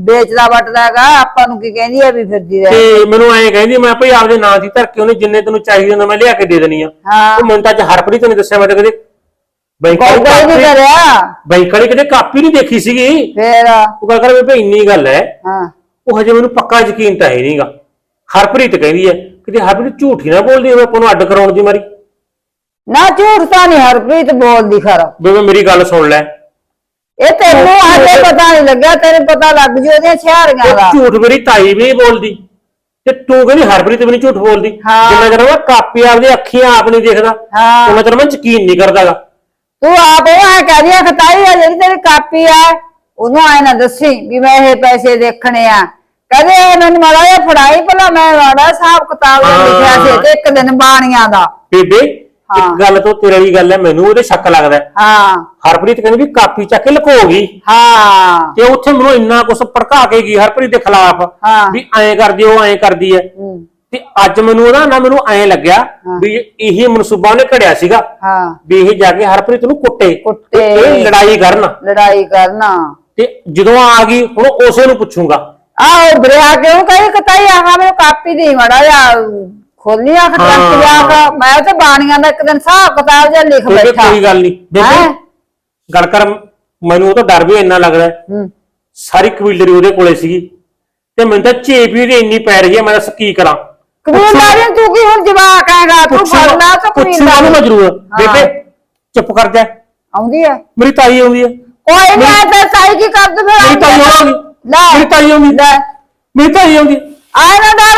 ਵੇਚਦਾ ਵਟਦਾ ਹੈਗਾ ਆਪਾਂ ਨੂੰ ਕੀ ਕਹਿੰਦੀ ਆ ਵੀ ਫਿਰਦੀ ਰਹੇ। ਤੇ ਮੈਨੂੰ ਐਂ ਕਹਿੰਦੀ ਮੈਂ ਭਈ ਆਪਦੇ ਨਾਂ ਦੀ ਧਰ ਕੇ ਉਹਨੇ ਜਿੰਨੇ ਤੈਨੂੰ ਚਾਹੀਦੇ ਨੇ ਮੈਂ ਲਿਆ ਕੇ ਦੇ ਦੇਣੀ ਆ। ਹਾਂ। ਉਹ ਮੈਨੂੰ ਤਾਂ ਅੱਜ ਹਰਪ੍ਰੀਤ ਨੇ ਦੱਸਿਆ ਮੈਂ ਤਾਂ ਕਦੇ ਬੈਂਕ ਕੋਈ ਕੋਈ ਨਹੀਂ ਕਰਿਆ। ਬੈਂਕ ਵਾਲੀ ਕਦੇ ਕਾਪੀ ਨਹੀਂ ਦੇਖੀ ਸੀਗੀ। ਫੇਰ? ਉਹ ਗੱਲ ਕਰ ਵੀ ਇੰਨੀ ਗੱਲ ਹੈ ਹਾਂ। ਉਹ ਹਜੇ ਮੈਨੂੰ ਪੱਕਾ ਯਕੀਨ ਤਾਂ ਹੈ ਨਹੀਂਗਾ ਹਰਪ੍ਰੀਤ ਕਹਿੰਦੀ ਹੈ ਕਿ ਹਰਪ੍ਰੀਤ ਝੂਠੀ ਨਾ ਬੋਲਦੀ ਹੋਵੇ ਆਪਾਂ ਨੂੰ ਅੱਡ ਕਰਾਉਣ ਦੀ ਮਾਰੀ। ਨਾ ਝੂਠ ਤਾਂ ਨਹੀਂ ਹਰਪ੍ਰੀਤ ਬੋਲਦੀ ਖਰ। ਬੇਬੇ ਮੇਰੀ ਗੱਲ ਸੁਣ ਲੈ। ਇਹ ਤੈਨੂੰ ਆਜੇ ਪਤਾ ਨਹੀਂ ਲੱਗਿਆ ਤੈਨੂੰ ਪਤਾ ਲੱਗ ਜੂ ਉਹਦੀਆਂ ਛਿਆਰੀਆਂ ਦਾ। ਉਹ ਝੂਠ ਮੇਰੀ ਤਾਈ ਵੀ ਨਹੀਂ ਬੋਲਦੀ। ਤੇ ਤੂੰ ਕਹਿੰਦੀ ਹਰਪ੍ਰੀਤ ਵੀ ਨਹੀਂ ਝੂਠ ਬੋਲਦੀ। ਹਾਂ। ਜਿੰਨਾ ਚਿਰ ਮੈਂ ਕਾਪੀ ਆਪਦੀ ਅੱਖੀਆਂ ਆਪ ਨਹੀਂ ਦੇਖਦਾ ਹਾਂ। ਉਹਨਾਂ ਚਿਰ ਮੈਂ ਯਕੀਨ ਨਹੀਂ ਕਰਦਾਗਾ। ਤੂੰ ਆਪ ਉਹ ਐ ਕਹਦੀ ਆ ਖਤਾਈ ਆ ਜਿਹੜੀ ਤੇਰੀ ਕਾਪੀ ਆ ਉਹਨੂੰ ਆਏ ਨਾ ਦੱਸੀ ਵੀ ਮੈਂ ਇਹ ਪੈਸੇ ਦੇਖਣੇ ਆ। ਕਦੇ ਮੈਨੂੰ ਮਾੜਾ ਜਿਹਾ ਫੜਾਈ ਭਲਾ ਮੈਂ ਮਾੜਾ ਹਿਸਾਬ ਕਿਤਾਬ ਦਾ ਲਿਖਿਆ ਸੀ ਤੇ ਇੱਕ ਦਿਨ ਬਾਣੀਆਂ ਦਾ। ਬੇਬੇ। ਇੱਕ ਗੱਲ ਤੋਂ ਤੇਰੇ ਵਾਲੀ ਗੱਲ ਹੈ ਮੈਨੂੰ ਉਹਦੇ ਸ਼ੱਕ ਲੱਗਦਾ ਹੈ। ਹਾਂ। ਹਰਪ੍ਰੀਤ ਕਹਿੰਦੀ ਵੀ ਕਾਪੀ ਚੱਕ ਕੇ ਲੁਕੋ ਗਈ ਹਾਂ। ਤੇ ਉੱਥੇ ਮੈਨੂੰ ਇੰਨਾ ਕੁਝ ਭੜਕਾ ਕੇ ਗਈ ਹਰਪ੍ਰੀਤ ਦੇ ਖਿਲਾਫ ਹਾਂ। ਵੀ ਐਂ ਕਰਦੀ ਉਹ ਐਂ ਕਰਦੀ ਹੈ। ਹੂੰ। ਤੇ ਅੱਜ ਮੈਨੂੰ ਉਹਦਾ ਨਾ ਮੈਨੂੰ ਐਂ ਲੱਗਿਆ ਵੀ ਇਹੀ ਮਨਸੂਬਾ ਉਹਨੇ ਘੜਿਆ ਸੀਗਾ। ਹਾਂ। ਵੀ ਇਹ ਜਾ ਕੇ ਹਰਪ੍ਰੀਤ ਨੂੰ ਕੁੱਟੇ। ਕੁੱਟੇ। ਤੇ ਇਹ ਲੜਾਈ ਕਰਨ। ਲੜਾਈ ਕਰਨਾ। ਤੇ ਜਦੋਂ ਆ ਗਈ ਹੁਣ ਉਸੇ ਨੂੰ ਪੁੱਛੂਗਾ। ਆਓ ਬਰਿਆ ਕਿਉਂ? ਕਹੀ ਕਤਾਈ ਆਗਾ ਮੈਨੂੰ ਕਾਪੀ ਦੀ ਮੜਾ ਜਾ ਖੋਲਨੀ ਆ ਹਾਂ। ਜਾ ਮੈਂ ਤੇ ਬਾਣੀਆਂ ਦਾ ਇੱਕ ਦਿਨ ਹਿਸਾਬ ਕਿਤਾਬ ਜਿਹਾ ਲਿਖ ਬੇਬੇ ਬੈਠਾ। ਕੋਈ ਗੱਲ ਨਹੀਂ ਬੇਬੇ ਹੈਂ? ਗੱਲ ਕਰ ਮੈਨੂੰ ਉਹ ਤਾਂ ਡਰ ਵੀ ਇੰਨਾ ਲੱਗਦਾ ਹੈ। ਹੂੰ। ਸਾਰੀ ਕਬੀਲਦਾਰੀ ਉਹਦੇ ਕੋਲੇ ਸੀਗੀ। ਤੇ ਮੈਨੂੰ ਤਾਂ ਝੇਪ ਵੀ ਉਹਦੀ ਇੰਨੀ ਪੈ ਰਹੀ ਹੈ ਮੈਂ ਦੱਸ ਕੀ ਕਰਾਂ? ਕਬੀਲਦਾਰੀ ਤੂੰ ਕੀ ਹੁਣ ਜਵਾਕ ਹੈਗਾ? ਤੂੰ ਫੜਨਾ ਤਾਂ ਪੁੱਛੂਗਾ ਉਹਨੂੰ ਮੈਂ ਜ਼ਰੂਰ। ਬੇਬੇ ਚੁੱਪ ਕਰ ਜਾ। ਆਉਂਦੀ ਹੈ ਮੇਰੀ ਤਾਈ ਆਉਂਦੀ ਹੈ ਕੋਈ ਨਹੀਂ ਆ ਤਾਂ ਸਾਈ ਕੀ ਕਰ ਦੂ ਫਿਰ? ਮੇਰੀ ਤਾਈ ਆਉਂਦੀ। ਲੈ। ਮੇਰੀ ਤਾਈ ਆਉਂਦੀ। ਲੈ। ਮੇਰੀ ਤਾਈ ਆਉਂਦੀ। ਆਏ ਨਾ ਡਰ।